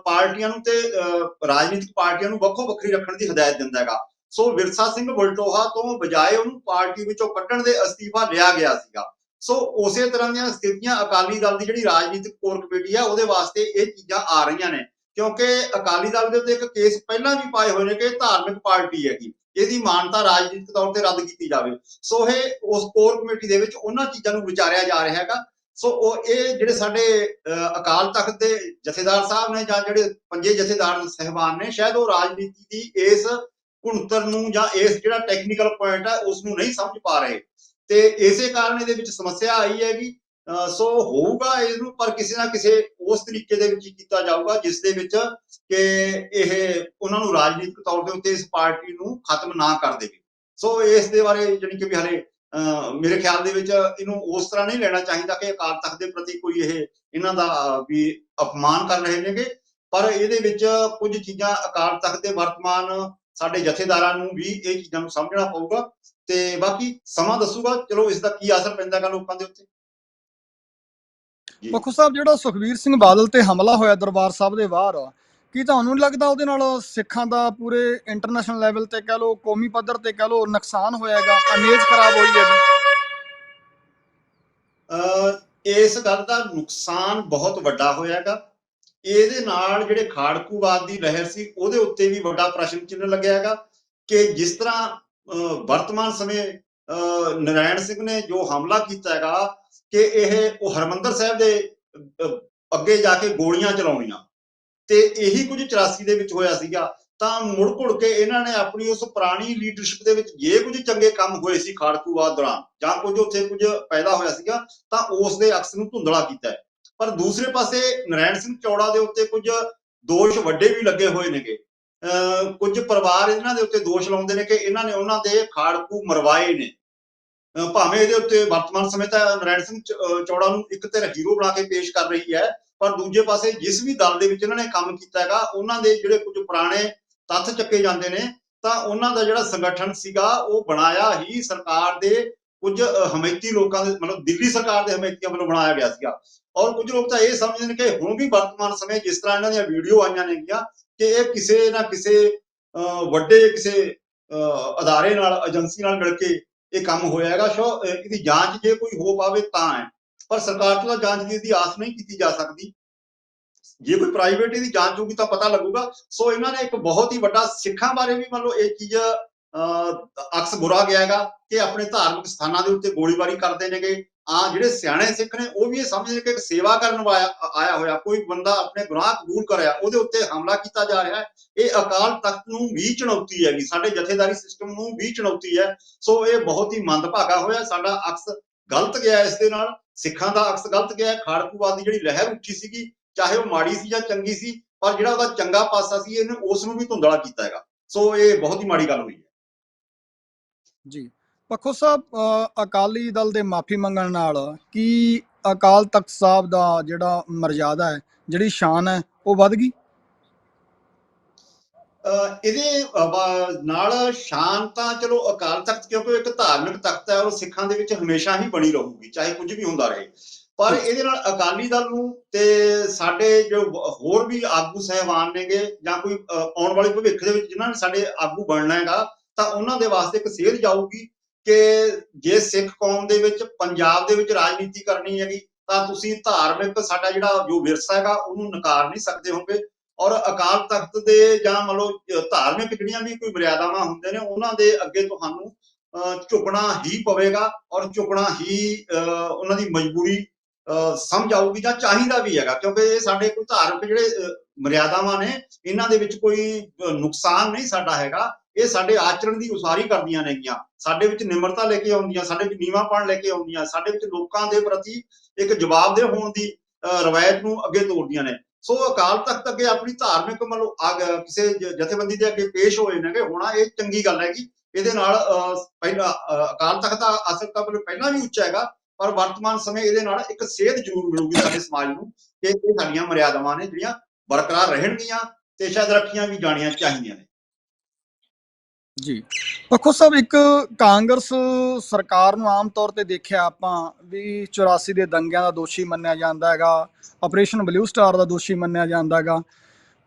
[SPEAKER 2] ਪਾਰਟੀਆਂ ਨੂੰ ਤੇ ਅਹ ਰਾਜਨੀਤਿਕ ਪਾਰਟੀਆਂ ਨੂੰ ਵੱਖੋ ਵੱਖਰੀ ਰੱਖਣ ਦੀ ਹਦਾਇਤ ਦਿੰਦਾ ਹੈਗਾ। ਸੋ ਵਿਰਸਾ ਸਿੰਘ ਬਲਟੋਹਾ ਤੋਂ ਬਜਾਏ ਉਹਨੂੰ ਪਾਰਟੀ ਵਿੱਚੋਂ ਕੱਢਣ ਦੇ ਅਸਤੀਫਾ ਲਿਆ ਗਿਆ ਸੀਗਾ। ਸੋ ਉਸੇ ਤਰ੍ਹਾਂ ਦੀਆਂ ਸਥਿਤੀਆਂ ਅਕਾਲੀ ਦਲ ਦੀ ਜਿਹੜੀ ਰਾਜਨੀਤਿਕ ਕੋਰ ਕਮੇਟੀ ਆ ਉਹਦੇ ਵਾਸਤੇ ਇਹ ਚੀਜ਼ਾਂ ਆ ਰਹੀਆਂ ਨੇ। ਕਿਉਂਕਿ ਅਕਾਲੀ ਦਲ ਦੇ ਉੱਤੇ ਇੱਕ ਕੇਸ ਪਹਿਲਾਂ ਵੀ ਪਾਏ ਹੋਏ ਨੇ ਕਿ ਧਾਰਮਿਕ ਪਾਰਟੀ ਹੈਗੀ, ਇਹਦੀ ਮਾਨਤਾ ਰਾਜਨੀਤਿਕ ਤੌਰ ਤੇ ਰੱਦ ਕੀਤੀ ਜਾਵੇ। ਸੋ ਇਹ ਉਸ ਕੋਰ ਕਮੇਟੀ ਦੇ ਵਿੱਚ ਉਹਨਾਂ ਚੀਜ਼ਾਂ ਨੂੰ ਵਿਚਾਰਿਆ ਜਾ ਰਿਹਾ ਹੈਗਾ। ਸੋ ਉਹ ਇਹ ਜਿਹੜੇ ਸਾਡੇ ਅਕਾਲ ਤਖਤ ਦੇ ਜਥੇਦਾਰ ਸਾਹਿਬ ਨੇ ਜਾਂ ਜਿਹੜੇ ਪੰਜੇ ਜਥੇਦਾਰ ਸਹਿਬਾਨ ਨੇ, ਸ਼ਾਇਦ ਉਹ ਰਾਜਨੀਤੀ ਦੀ ਇਸ ਕੁਣਤਰ ਨੂੰ ਜਾਂ ਇਸ ਜਿਹੜਾ ਟੈਕਨੀਕਲ ਪੁਆਇੰਟ ਹੈ, ਉਸ ਨੂੰ ਨਹੀਂ ਸਮਝ ਪਾ ਰਹੇ। ਤੇ ਇਸੇ ਕਾਰਨ ਇਹਦੇ ਵਿੱਚ ਸਮੱਸਿਆ ਆਈ ਹੈਗੀ। ਸੋ ਹੋਊਗਾ ਇਹਨੂੰ, ਪਰ ਕਿਸੇ ਨਾ ਕਿਸੇ ਉਸ ਤਰੀਕੇ ਦੇ ਵਿੱਚ ਕੀਤਾ ਜਾਊਗਾ, ਜਿਸ ਦੇ ਵਿੱਚ ਕਿ ਇਹ ਉਹਨਾਂ ਨੂੰ ਰਾਜਨੀਤਿਕ ਤੌਰ ਦੇ ਉੱਤੇ ਇਸ ਪਾਰਟੀ ਨੂੰ ਖਤਮ ਨਾ ਕਰ ਦੇਵੇ। ਸੋ ਇਸ ਦੇ ਬਾਰੇ ਜਾਣੀ ਕਿ ਵੀ ਹਲੇ ਮੇਰੇ ਖਿਆਲ ਦੇ ਵਿੱਚ ਇਹਨੂੰ ਉਸ ਤਰ੍ਹਾਂ ਨਹੀਂ ਲੈਣਾ ਚਾਹੀਦਾ ਕਿ ਅਕਾਲ ਤਖਤ ਦੇ ਪ੍ਰਤੀ ਕੋਈ ਇਹ ਇਹਨਾਂ ਦਾ ਵੀ ਅਪਮਾਨ ਕਰ ਰਹੇ ਨੇਗੇ। ਪਰ ਇਹਦੇ ਵਿੱਚ ਕੁਝ ਚੀਜ਼ਾਂ ਅਕਾਲ ਤਖਤ ਦੇ ਵਰਤਮਾਨ ਸਾਡੇ ਜਥੇਦਾਰਾਂ ਨੂੰ ਵੀ ਇਹ ਚੀਜ਼ਾਂ ਨੂੰ ਸਮਝਣਾ ਪਊਗਾ। ਤੇ ਬਾਕੀ ਸਮਾਂ ਦੱਸੂਗਾ। ਚਲੋ ਇਸ ਦਾ ਕੀ ਅਸਰ ਪੈਂਦਾ ਹੈਗਾ ਲੋਕਾਂ ਦੇ ਉੱਤੇ।
[SPEAKER 1] ਪੱਖੋ ਸਾਹਿਬ ਜਿਹੜਾ ਸੁਖਬੀਰ ਸਿੰਘ ਬਾਦਲ ਤੇ ਹਮਲਾ ਹੋਇਆ ਦਰਬਾਰ ਸਾਹਿਬ ਦੇ ਬਾਹਰ ਕੀ ਤੁਹਾਨੂੰ ਲੱਗਦਾ ਉਹਦੇ ਨਾਲ ਸਿੱਖਾਂ ਦਾ ਪੂਰੇ ਇੰਟਰਨੈਸ਼ਨਲ ਲੈਵਲ ਤੇ ਕਹਿ ਲਓ ਕੌਮੀ ਪੱਧਰ ਤੇ ਕਹਿ ਲਓ ਨੁਕਸਾਨ ਹੋਇਆਗਾ ਇਮੇਜ ਖਰਾਬ ਹੋਈ ਹੈਗੀ?
[SPEAKER 2] ਇਸ ਗੱਲ ਦਾ ਨੁਕਸਾਨ ਬਹੁਤ ਵੱਡਾ ਹੋਇਆਗਾ ਇਹਦੇ ਨਾਲ ਜਿਹੜੇ ਖਾੜਕੂਵਾਦ ਦੀ ਲਹਿਰ ਸੀ ਉਹਦੇ ਉੱਤੇ ਵੀ ਵੱਡਾ ਪ੍ਰਸ਼ਨ ਚਿੰਨ੍ਹ ਲੱਗਿਆ ਹੈਗਾ ਕਿ ਜਿਸ ਤਰ੍ਹਾਂ ਵਰਤਮਾਨ ਸਮੇਂ ਨਰਾਇਣ ਸਿੰਘ ਨੇ ਜੋ ਹਮਲਾ ਕੀਤਾ ਹੈਗਾ ਕਿ ਇਹ ਉਹ ਹਰਮੰਦਰ ਸਾਹਿਬ ਦੇ ਅੱਗੇ ਜਾ ਕੇ ਗੋਲੀਆਂ ਚਲਾਉਣੀਆਂ। ਤੇ ਇਹੀ ਕੁਝ 84 ਦੇ ਵਿੱਚ ਹੋਇਆ ਸੀਗਾ। ਤਾਂ ਮੁੜ ਘੁੜ ਕੇ ਇਹਨਾਂ ਨੇ ਆਪਣੀ ਉਸ ਪੁਰਾਣੀ ਲੀਡਰਸ਼ਿਪ ਦੇ ਵਿੱਚ ਜੇ ਕੁਝ ਚੰਗੇ ਕੰਮ ਹੋਏ ਸੀ ਖਾੜਕੂਵਾਦ ਦੌਰਾਨ, ਜਾਂ ਕੁਝ ਉੱਥੇ ਕੁਝ ਪੈਦਾ ਹੋਇਆ ਸੀਗਾ, ਤਾਂ ਉਸ ਦੇ ਅਕਸ ਨੂੰ ਧੁੰਦਲਾ ਕੀਤਾ ਹੈ। ਪਰ ਦੂਸਰੇ ਪਾਸੇ ਨਰਾਇਣ ਸਿੰਘ ਚੌੜਾ ਦੇ ਉੱਤੇ ਕੁਝ ਦੋਸ਼ ਵੱਡੇ ਵੀ ਲੱਗੇ ਹੋਏ ਨੇਗੇ। ਕੁਝ ਪਰਿਵਾਰ ਇਹਨਾਂ ਦੇ ਉੱਤੇ ਦੋਸ਼ ਲਾਉਂਦੇ ਨੇ ਕਿ ਇਹਨਾਂ ਨੇ ਉਹਨਾਂ ਦੇ ਖਾੜਕੂ ਮਰਵਾਏ ਨੇ। ਭਾਵੇਂ ਇਹਦੇ ਉੱਤੇ ਵਰਤਮਾਨ ਸਮੇਂ ਤਾਂ ਨਰਾਇਣ ਸਿੰਘ ਚੌੜਾ ਨੂੰ ਇੱਕ ਤੇ ਹੀਰੋ ਬਣਾ ਕੇ ਪੇਸ਼ ਕਰ ਰਹੀ ਹੈ, ਪਰ ਦੂਜੇ ਪਾਸੇ ਜਿਸ ਵੀ ਦਲ ਦੇ ਵਿੱਚ ਇਹਨਾਂ ਨੇ ਕੰਮ ਕੀਤਾ ਹੈਗਾ, ਉਹਨਾਂ ਦੇ ਜਿਹੜੇ ਕੁਝ ਪੁਰਾਣੇ ਤੱਥ ਚੱਕੇ ਜਾਂਦੇ ਨੇ, ਤਾਂ ਉਹਨਾਂ ਦਾ ਜਿਹੜਾ ਸੰਗਠਨ ਸੀਗਾ, ਉਹ ਬਣਾਇਆ ਹੀ ਸਰਕਾਰ ਦੇ ਕੁਝ ਹਮਾਇਤੀ ਲੋਕਾਂ ਦੇ, ਮਤਲਬ ਦਿੱਲੀ ਸਰਕਾਰ ਦੇ ਹਮੈਤੀਆਂ ਵੱਲੋਂ ਬਣਾਇਆ ਗਿਆ ਸੀਗਾ। ਔਰ ਕੁਝ ਲੋਕ ਤਾਂ ਇਹ ਸਮਝਦੇ ਨੇ ਕਿ ਹੁਣ ਵੀ ਵਰਤਮਾਨ ਸਮੇਂ ਜਿਸ ਤਰ੍ਹਾਂ ਇਹਨਾਂ ਦੀਆਂ ਵੀਡੀਓ ਆਈਆਂ ਨੇਗੀਆਂ ਕਿ ਇਹ ਕਿਸੇ ਨਾ ਕਿਸੇ ਵੱਡੇ ਕਿਸੇ ਅਦਾਰੇ ਨਾਲ, ਏਜੰਸੀ ਨਾਲ ਮਿਲ ਕੇ ਇਹ ਕੰਮ ਹੋਇਆ ਹੈਗਾ। ਸੋ ਇਹਦੀ ਜਾਂਚ ਜੇ ਕੋਈ ਹੋ ਪਾਵੇ ਤਾਂ ਹੈ। ਪਰ ਸਰਕਾਰ ਤੋਂ ਜਾਂਚ ਦੀ ਇਹਦੀ ਆਸ ਨਹੀਂ ਕੀਤੀ ਜਾ ਸਕਦੀ। ਜੇ ਕੋਈ ਪ੍ਰਾਈਵੇਟ ਇਹਦੀ ਜਾਂਚ ਹੋਊਗੀ ਤਾਂ ਪਤਾ ਲੱਗੂਗਾ। ਸੋ ਇਹਨਾਂ ਨੇ ਇੱਕ ਬਹੁਤ ਹੀ ਵੱਡਾ ਸਿੱਖਾਂ ਬਾਰੇ ਵੀ ਮੰਨ ਲਓ ਇਹ ਚੀਜ਼ ਅਕਸ ਬੁਰਾ ਗਿਆ ਹੈਗਾ ਕਿ ਆਪਣੇ ਧਾਰਮਿਕ ਸਥਾਨਾਂ ਦੇ ਉੱਤੇ ਗੋਲੀਬਾਰੀ ਕਰਦੇ ਨੇਗੇ। ਆ ਜਿਹੜੇ ਸਿਆਣੇ ਸਿੱਖ ਨੇ, ਉਹ ਵੀ ਇਹ ਸਮਝਦੇ ਨੇ ਕਿ ਸੇਵਾ ਕਰਨ ਵਾਇਆ ਆਇਆ ਹੋਇਆ। ਕੋਈ ਬੰਦਾ ਆਪਣੇ ਗੁਨਾਹ ਕਬੂਲ ਕਰਿਆ, ਉਹਦੇ ਉੱਤੇ ਹਮਲਾ ਕੀਤਾ ਜਾ ਰਿਹਾ ਹੈ। ਇਹ ਅਕਾਲ ਤਖਤ ਨੂੰ ਵੀ ਚੁਣੌਤੀ ਹੈਗੀ, ਸਾਡੇ ਜਥੇਦਾਰੀ ਸਿਸਟਮ ਨੂੰ ਵੀ ਚੁਣੌਤੀ ਹੈ। ਸੋ ਇਹ ਬਹੁਤ ਹੀ ਮੰਦਭਾਗਾ ਹੋਇਆ, ਸਾਡਾ ਅਕਸ ਗਲਤ ਗਿਆ ਇਸ ਦੇ ਨਾਲ। ਸਿੱਖਾਂ ਦਾ ਅਕਸ ਗਲਤ ਗਿਆ ਖਾੜਕੂਵਾਦ ਦੀ ਜਿਹੜੀ ਲਹਿਰ ਉੱਠੀ ਸੀਗੀ, ਚਾਹੇ ਉਹ ਮਾੜੀ ਸੀ ਜਾਂ ਚੰਗੀ ਸੀ, ਪਰ ਜਿਹੜਾ ਉਹਦਾ ਚੰਗਾ ਪਾਸਾ ਸੀ, ਇਹਨੇ ਉਸ ਨੂੰ ਵੀ ਧੁੰਦਲਾ ਕੀਤਾ ਹੈਗਾ। ਸੋ ਇਹ ਬਹੁਤ ਹੀ ਮਾੜੀ ਗੱਲ ਹੋਈ ਹੈ।
[SPEAKER 1] ਜੀ। ਪੱਖੋ ਸਾਹਿਬ ਅਕਾਲੀ ਦਲ ਦੇ ਮਾਫੀ ਮੰਗਣ ਨਾਲ ਕੀ ਅਕਾਲ ਤਖਤ ਸਾਹਿਬ ਦਾ ਜਿਹੜਾ ਮਰਜ਼ਾਦਾ ਹੈ ਜਿਹੜੀ ਸ਼ਾਨ ਹੈ ਉਹ ਵੱਧ ਗਈ?
[SPEAKER 2] ਇਹਦੇ ਨਾਲ ਸ਼ਾਨ ਤਾਂ ਚਲੋ ਅਕਾਲ ਤਖਤ ਕਿਉਂਕਿ ਇੱਕ ਧਾਰਮਿਕ ਤਖਤ ਹੈ ਉਹ ਸਿੱਖਾਂ ਦੇ ਵਿੱਚ ਹਮੇਸ਼ਾ ਹੀ ਬਣੀ ਰਹੂਗੀ ਚਾਹੇ ਕੁਝ ਵੀ ਹੁੰਦਾ ਰਹੇ। ਪਰ ਇਹਦੇ ਨਾਲ ਅਕਾਲੀ ਦਲ ਨੂੰ ਤੇ ਸਾਡੇ ਜੋ ਹੋਰ ਵੀ ਆਗੂ ਸਹਿਬਾਨ ਨੇਗੇ ਜਾਂ ਕੋਈ ਆਉਣ ਵਾਲੇ ਭਵਿੱਖ ਦੇ ਵਿੱਚ ਜਿਨ੍ਹਾਂ ਨੇ ਸਾਡੇ ਆਗੂ ਬਣਨਾ ਹੈਗਾ ਤਾਂ ਉਹਨਾਂ ਦੇ ਵਾਸਤੇ ਇੱਕ ਸੇਧ ਜਾਊਗੀ ਕਿ ਜੇ ਸਿੱਖ ਕੌਮ ਦੇ ਵਿੱਚ, ਪੰਜਾਬ ਦੇ ਵਿੱਚ ਰਾਜਨੀਤੀ ਕਰਨੀ ਹੈਗੀ, ਤਾਂ ਤੁਸੀਂ ਧਾਰਮਿਕ ਸਾਡਾ ਜਿਹੜਾ ਜੋ ਵਿਰਸਾ ਹੈਗਾ, ਉਹਨੂੰ ਨਕਾਰ ਨਹੀਂ ਸਕਦੇ ਹੋਗੇ। ਔਰ ਅਕਾਲ ਤਖਤ ਦੇ ਜਾਂ ਮੰਨ ਲਓ ਧਾਰਮਿਕ ਜਿਹੜੀਆਂ ਵੀ ਕੋਈ ਮਰਿਆਦਾਵਾਂ ਹੁੰਦੇ ਨੇ, ਉਹਨਾਂ ਦੇ ਅੱਗੇ ਤੁਹਾਨੂੰ, ਅਹ ਝੁਕਣਾ ਹੀ ਪਵੇਗਾ ਔਰ ਝੁਕਣਾ ਹੀ, ਅਹ ਉਹਨਾਂ ਦੀ ਮਜਬੂਰੀ, ਅਹ ਸਮਝ ਆਊਗੀ ਜਾਂ ਚਾਹੀਦਾ ਵੀ ਹੈਗਾ। ਕਿਉਂਕਿ ਇਹ ਸਾਡੇ ਕੋਈ ਧਾਰਮਿਕ ਜਿਹੜੇ ਮਰਿਆਦਾਵਾਂ ਨੇ, ਇਹਨਾਂ ਦੇ ਵਿੱਚ ਕੋਈ ਨੁਕਸਾਨ ਨਹੀਂ ਸਾਡਾ ਹੈਗਾ। ਇਹ ਸਾਡੇ ਆਚਰਣ ਦੀ ਉਸਾਰੀ ਕਰਦੀਆਂ ਨੇਗੀਆਂ। ਸਾਡੇ ਵਿੱਚ ਨਿਮਰਤਾ ਲੈ ਕੇ ਆਉਂਦੀਆਂ ਸਾਡੇ ਵਿੱਚ ਨੀਵਾਂਪਣ ਲੈ ਕੇ ਆਉਂਦੀਆਂ ਸਾਡੇ ਵਿੱਚ ਲੋਕਾਂ ਦੇ ਪ੍ਰਤੀ ਇੱਕ ਜਵਾਬਦੇਹ ਹੋਣ ਦੀ ਅਹ ਰਵਾਇਤ ਨੂੰ ਅੱਗੇ ਤੋਰਦੀਆਂ ਨੇ। ਸੋ ਅਕਾਲ ਤਖਤ ਅੱਗੇ ਆਪਣੀ ਧਾਰਮਿਕ ਮਤਲਬ ਕਿਸੇ ਜਥੇਬੰਦੀ ਦੇ ਅੱਗੇ ਪੇਸ਼ ਹੋਏ ਨੇਗੇ ਹੋਣਾ ਇਹ ਚੰਗੀ ਗੱਲ ਹੈਗੀ। ਇਹਦੇ ਨਾਲ ਅਹ, ਪਹਿਲਾਂ ਅਕਾਲ ਤਖਤ ਦਾ ਅਸਰ ਤਾਂ ਮਤਲਬ ਪਹਿਲਾਂ ਵੀ ਉੱਚਾ ਹੈਗਾ ਪਰ ਵਰਤਮਾਨ ਸਮੇਂ ਇਹਦੇ ਨਾਲ ਇੱਕ ਸੇਧ ਜ਼ਰੂਰ ਮਿਲੂਗੀ ਸਾਡੇ ਸਮਾਜ ਨੂੰ ਕਿ ਇਹ ਸਾਡੀਆਂ ਮਰਿਆਦਾਵਾਂ ਨੇ ਜਿਹੜੀਆਂ ਬਰਕਰਾਰ ਰਹਿਣਗੀਆਂ ਤੇ ਸ਼ਾਇਦ ਰੱਖੀਆਂ ਵੀ ਜਾਣੀਆਂ ਚਾਹੀਦੀਆਂ ਨੇ।
[SPEAKER 1] ਜੀ। ਪੱਖੋ ਸਾਹਿਬ ਇੱਕ ਕਾਂਗਰਸ ਸਰਕਾਰ ਨੂੰ ਆਮ ਤੌਰ ਤੇ ਦੇਖਿਆ ਆਪਾਂ ਵੀ 84 ਦੇ ਦੰਗਿਆਂ ਦਾ ਦੋਸ਼ੀ ਮੰਨਿਆ ਜਾਂਦਾ ਹੈਗਾ ਆਪਰੇਸ਼ਨ ਬਲੂ ਸਟਾਰ ਦਾ ਦੋਸ਼ੀ ਮੰਨਿਆ ਜਾਂਦਾ ਹੈਗਾ।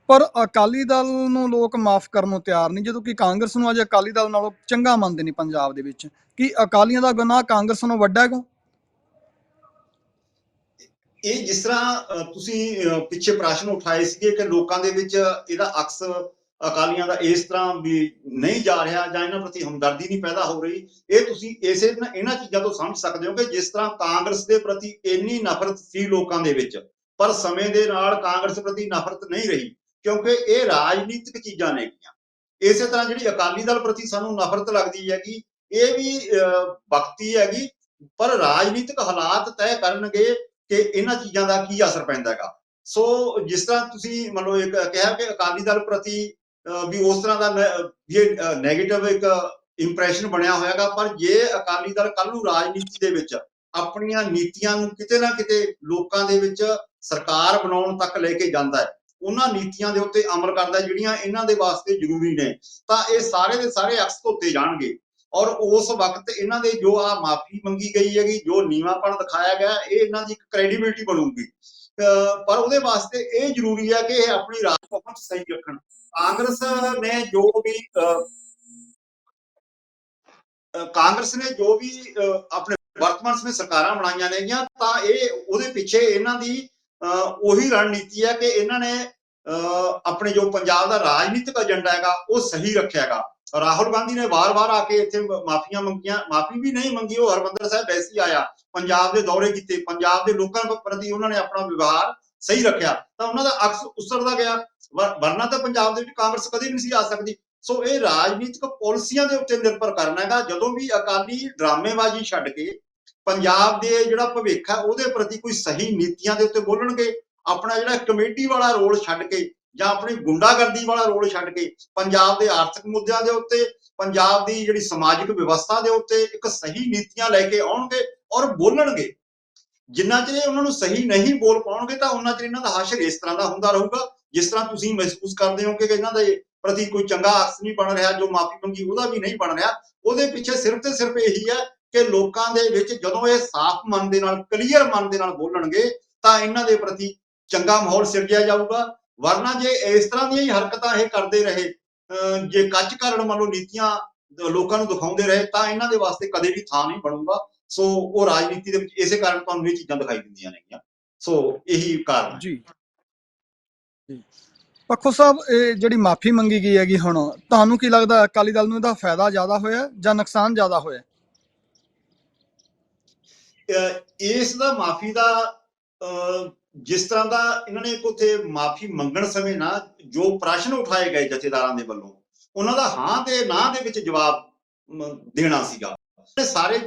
[SPEAKER 1] ਪਰ ਅਕਾਲੀ ਦਲ ਨੂੰ ਲੋਕ ਮਾਫ ਕਰਨ ਨੂੰ ਤਿਆਰ ਨਹੀਂ ਜਦੋਂ ਕਿ ਕਾਂਗਰਸ ਨੂੰ ਅਜੇ ਅਕਾਲੀ ਦਲ ਨਾਲੋਂ ਚੰਗਾ ਮੰਨਦੇ ਨਹੀਂ ਪੰਜਾਬ ਦੇ ਵਿੱਚ। ਕੀ ਅਕਾਲੀਆਂ ਦਾ ਗੁਨਾਹ ਕਾਂਗਰਸ ਨਾਲੋਂ ਵੱਡਾ ਹੈਗਾ
[SPEAKER 2] ਇਹ ਜਿਸ ਤਰ੍ਹਾਂ ਤੁਸੀਂ ਪਿੱਛੇ ਪ੍ਰਸ਼ਨ ਉਠਾਏ ਸੀਗੇ ਕਿ ਲੋਕਾਂ ਦੇ ਵਿੱਚ ਇਹਦਾ ਅਕਸ ਅਕਾਲੀਆਂ ਦਾ ਇਸ ਤਰ੍ਹਾਂ ਵੀ ਨਹੀਂ ਜਾ ਰਿਹਾ ਜਾਂ ਇਹਨਾਂ ਪ੍ਰਤੀ ਹਮਦਰਦੀ ਨਹੀਂ ਪੈਦਾ ਹੋ ਰਹੀ ਇਹ ਤੁਸੀਂ ਇਸੇ ਇਹਨਾਂ ਚੀਜ਼ਾਂ ਤੋਂ ਸਮਝ ਸਕਦੇ ਹੋ ਕਿ ਜਿਸ ਤਰ੍ਹਾਂ ਕਾਂਗਰਸ ਦੇ ਪ੍ਰਤੀ ਇੰਨੀ ਨਫ਼ਰਤ ਸੀ ਲੋਕਾਂ ਦੇ ਵਿੱਚ ਪਰ ਸਮੇਂ ਦੇ ਨਾਲ ਕਾਂਗਰਸ ਪ੍ਰਤੀ ਨਫ਼ਰਤ ਨਹੀਂ ਰਹੀ ਕਿਉਂਕਿ ਇਹ ਰਾਜਨੀਤਿਕ ਚੀਜ਼ਾਂ ਨੇਗੀਆਂ ਇਸੇ ਤਰ੍ਹਾਂ ਜਿਹੜੀ ਅਕਾਲੀ ਦਲ ਪ੍ਰਤੀ ਸਾਨੂੰ ਨਫ਼ਰਤ ਲੱਗਦੀ ਹੈਗੀ ਇਹ ਵੀ ਅਹ, ਵਕਤੀ ਹੈਗੀ ਪਰ ਰਾਜਨੀਤਿਕ ਹਾਲਾਤ ਤੈਅ ਕਰਨਗੇ ਕਿ ਇਹਨਾਂ ਚੀਜ਼ਾਂ ਦਾ ਕੀ ਅਸਰ ਪੈਂਦਾ ਹੈਗਾ। ਸੋ ਜਿਸ ਤਰ੍ਹਾਂ ਤੁਸੀਂ ਮੰਨ ਲਓ ਇੱਕ ਕਿਹਾ ਕਿ ਅਕਾਲੀ ਦਲ ਪ੍ਰਤੀ ਵੀ ਉਸ ਤਰ੍ਹਾਂ ਦਾ ਨ- ਵੀ ਨੈਗੇਟਿਵ ਇੱਕ ਇੰਪ੍ਰੈਸ਼ਨ ਬਣਿਆ ਹੋਇਆਗਾ, ਪਰ ਜੇ ਅਕਾਲੀ ਦਲ ਕੱਲ ਨੂੰ ਰਾਜਨੀਤੀ ਦੇ ਵਿੱਚ ਆਪਣੀਆਂ ਨੀਤੀਆਂ ਨੂੰ ਕਿਤੇ ਨਾ ਕਿਤੇ ਲੋਕਾਂ ਦੇ ਵਿੱਚ ਸਰਕਾਰ ਬਣਾਉਣ ਤੱਕ ਲੈ ਕੇ ਜਾਂਦਾ ਹੈ, ਉਹਨਾਂ ਨੀਤੀਆਂ ਦੇ ਉੱਤੇ ਅਮਲ ਕਰਦਾ ਜਿਹੜੀਆਂ ਇਹਨਾਂ ਦੇ ਵਾਸਤੇ ਜ਼ਰੂਰੀ ਨੇ, ਤਾਂ ਇਹ ਸਾਰੇ ਦੇ ਸਾਰੇ ਅਕਸ ਧੋਤੇ ਜਾਣਗੇ। ਔਰ ਉਸ ਵਕਤ ਇਹਨਾਂ ਦੇ ਜੋ ਆ ਮਾਫੀ ਮੰਗੀ ਗਈ ਹੈਗੀ, ਜੋ ਨੀਵਾਂਪਣ ਦਿਖਾਇਆ ਗਿਆ, ਇਹ ਇਹਨਾਂ ਦੀ ਇੱਕ ਕ੍ਰੈਡੀਬਿਲਿਟੀ ਬਣੂਗੀ। ਅਹ ਪਰ ਉਹਦੇ ਵਾਸਤੇ ਇਹ ਜ਼ਰੂਰੀ ਹੈ ਕਿ ਇਹ ਆਪਣੀ ਰਾਜ ਪਹੁੰਚ ਸਹੀ ਰੱਖਣ। ਕਾਂਗਰਸ ਨੇ ਜੋ ਵੀ ਅਹ, ਕਾਂਗਰਸ ਨੇ ਜੋ ਵੀ ਅਹ, ਆਪਣੇ ਵਰਤਮਾਨ ਸਮੇਂ ਸਰਕਾਰਾਂ ਬਣਾਈਆਂ ਨੇਗੀਆਂ ਤਾਂ ਇਹ ਉਹਦੇ ਪਿੱਛੇ ਇਹਨਾਂ ਦੀ ਅਹ, ਉਹੀ ਰਣਨੀਤੀ ਹੈ ਕਿ ਇਹਨਾਂ ਨੇ ਅਹ, ਆਪਣੇ ਜੋ ਪੰਜਾਬ ਦਾ ਰਾਜਨੀਤਿਕ ਏਜੰਡਾ ਹੈਗਾ ਉਹ ਸਹੀ ਰੱਖਿਆ ਹੈਗਾ। ਰਾਹੁਲ ਗਾਂਧੀ ਨੇ ਵਾਰ-ਵਾਰ ਆ ਕੇ ਇੱਥੇ ਮਾਫੀਆਂ ਮੰਗੀਆਂ ਮਾਫੀ ਵੀ ਨਹੀਂ ਮੰਗੀ ਉਹ ਹਰਮੰਦਰ ਸਾਹਿਬ ਵੈਸੇ ਆਇਆ ਪੰਜਾਬ ਦੇ ਦੌਰੇ ਕੀਤੇ ਪੰਜਾਬ ਦੇ ਲੋਕਾਂ ਪ੍ਰਤੀ ਉਹਨਾਂ ਨੇ ਆਪਣਾ ਵਿਵਹਾਰ ਸਹੀ ਰੱਖਿਆ। ਤਾਂ ਉਹਨਾਂ ਦਾ ਅਕਸ ਉਸਰਦਾ ਗਿਆ। ਵਰਨਾ ਤਾਂ ਪੰਜਾਬ ਦੇ ਵਿੱਚ ਕਾਂਗਰਸ ਕਦੇ ਨਹੀਂ ਸੀ ਆ ਸਕਦੀ। ਸੋ ਇਹ ਰਾਜਨੀਤਿਕ ਪਾਲਿਸੀਆਂ ਦੇ ਉੱਤੇ ਨਿਰਭਰ ਕਰਨਾ ਹੈਗਾ। ਜਦੋਂ ਵੀ ਅਕਾਲੀ ਡਰਾਮੇਬਾਜ਼ੀ ਛੱਡ ਕੇ ਪੰਜਾਬ ਦੇ ਜਿਹੜਾ ਭਵਿੱਖ ਹੈ, ਉਹਦੇ ਪ੍ਰਤੀ ਕੋਈ ਸਹੀ ਨੀਤੀਆਂ ਦੇ ਉੱਤੇ ਬੋਲਣਗੇ, ਆਪਣਾ ਜਿਹੜਾ ਕਮੇਟੀ ਵਾਲਾ ਰੋਲ ਛੱਡ ਕੇ ਜਾਂ ਆਪਣੀ ਗੁੰਡਾਗਰਦੀ ਵਾਲਾ ਰੋਲ ਛੱਡ ਕੇ ਪੰਜਾਬ ਦੇ ਆਰਥਿਕ ਮੁੱਦਿਆਂ ਦੇ ਉੱਤੇ, ਪੰਜਾਬ ਦੀ ਜਿਹੜੀ ਸਮਾਜਿਕ ਵਿਵਸਥਾ ਦੇ ਉੱਤੇ ਇੱਕ ਸਹੀ ਨੀਤੀਆਂ ਲੈ ਕੇ ਆਉਣਗੇ ਔਰ ਬੋਲਣਗੇ। ਜਿੰਨਾ ਚਿਰ ਉਹਨਾਂ ਨੂੰ ਸਹੀ ਨਹੀਂ ਬੋਲ ਪਾਉਣਗੇ ਤਾਂ ਉਹਨਾਂ ਚਿਰ ਇਹਨਾਂ ਦਾ ਹਸ਼ਰ ਇਸ ਤਰ੍ਹਾਂ ਦਾ ਹੁੰਦਾ ਰਹੂਗਾ, ਜਿਸ ਤਰ੍ਹਾਂ ਤੁਸੀਂ ਮਹਿਸੂਸ ਕਰਦੇ ਹੋ ਕਿ ਇਹਨਾਂ ਦੇ ਪ੍ਰਤੀ ਕੋਈ ਚੰਗਾ ਅਕਸ ਨਹੀਂ ਬਣ ਰਿਹਾ, ਜੋ ਮਾਫੀ ਮੰਗੀ ਉਹਦਾ ਵੀ ਨਹੀਂ ਬਣ ਰਿਹਾ, ਉਹਦੇ ਪਿੱਛੇ ਸਿਰਫ ਤੇ ਸਿਰਫ ਇਹੀ ਹੈ ਕਿ ਲੋਕਾਂ ਦੇ ਵਿੱਚ ਜਦੋਂ ਇਹ ਸਾਫ਼ ਮਨ ਦੇ ਨਾਲ ਕਲੀਅਰ ਮਨ ਦੇ ਨਾਲ ਬੋਲਣਗੇ, ਤਾਂ ਇਹਨਾਂ ਦੇ ਪ੍ਰਤੀ ਚੰਗਾ ਮਾਹੌਲ ਸਿਰਜਿਆ ਜਾਊਗਾ। ਵਰਨਾ ਜੇ ਇਸ ਤਰ੍ਹਾਂ ਦੀਆਂ ਹੀ ਹਰਕਤਾਂ ਇਹ ਕਰਦੇ ਰਹੇ, ਅਹ ਜੇ ਕੱਚ ਕਾਰਨ ਮੰਨ ਲਓ ਨੀਤੀਆਂ ਲੋਕਾਂ ਨੂੰ ਦਿਖਾਉਂਦੇ ਰਹੇ, ਤਾਂ ਇਹਨਾਂ ਦੇ ਵਾਸਤੇ ਕਦੇ ਵੀ ਥਾਂ ਨਹੀਂ ਬਣੂਗਾ। ਸੋ ਉਹ ਰਾਜਨੀਤੀ ਦੇ ਵਿੱਚ ਇਸੇ ਕਾਰਨ ਤੁਹਾਨੂੰ ਇਹ ਚੀਜ਼ਾਂ ਦਿਖਾਈ ਦਿੰਦੀਆਂ ਨੇਗੀਆਂ। ਸੋ ਇਹੀ ਕਾਰਨ ਹੈ।
[SPEAKER 1] ਜੀ। ਜੀ। ਪੱਖੋ ਸਾਹਿਬ ਇਹ ਜਿਹੜੀ ਮਾਫੀ ਮੰਗੀ ਗਈ ਹੈਗੀ ਹੁਣ ਤੁਹਾਨੂੰ ਕੀ ਲੱਗਦਾ ਅਕਾਲੀ ਦਲ ਨੂੰ ਇਹਦਾ ਫਾਇਦਾ ਜ਼ਿਆਦਾ ਹੋਇਆ ਜਾਂ ਨੁਕਸਾਨ ਜ਼ਿਆਦਾ ਹੋਇਆ?
[SPEAKER 2] ਇਸ ਦਾ ਮਾਫੀ ਦਾ ਜਿਸ ਤਰ੍ਹਾਂ ਦਾ ਇਹਨਾਂ ਨੇ ਇੱਕ ਉੱਥੇ ਮਾਫੀ ਮੰਗਣ ਸਮੇਂ ਨਾ ਜੋ ਪ੍ਰਸ਼ਨ ਉਠਾਏ ਗਏ ਜਥੇਦਾਰਾਂ ਦੇ ਵੱਲੋਂ ਉਹਨਾਂ ਦਾ ਹਾਂ ਤੇ ਨਾ ਦੇ ਵਿੱਚ ਜਵਾਬ ਦੇਣਾ ਸੀਗਾ। ਸਾਰੇ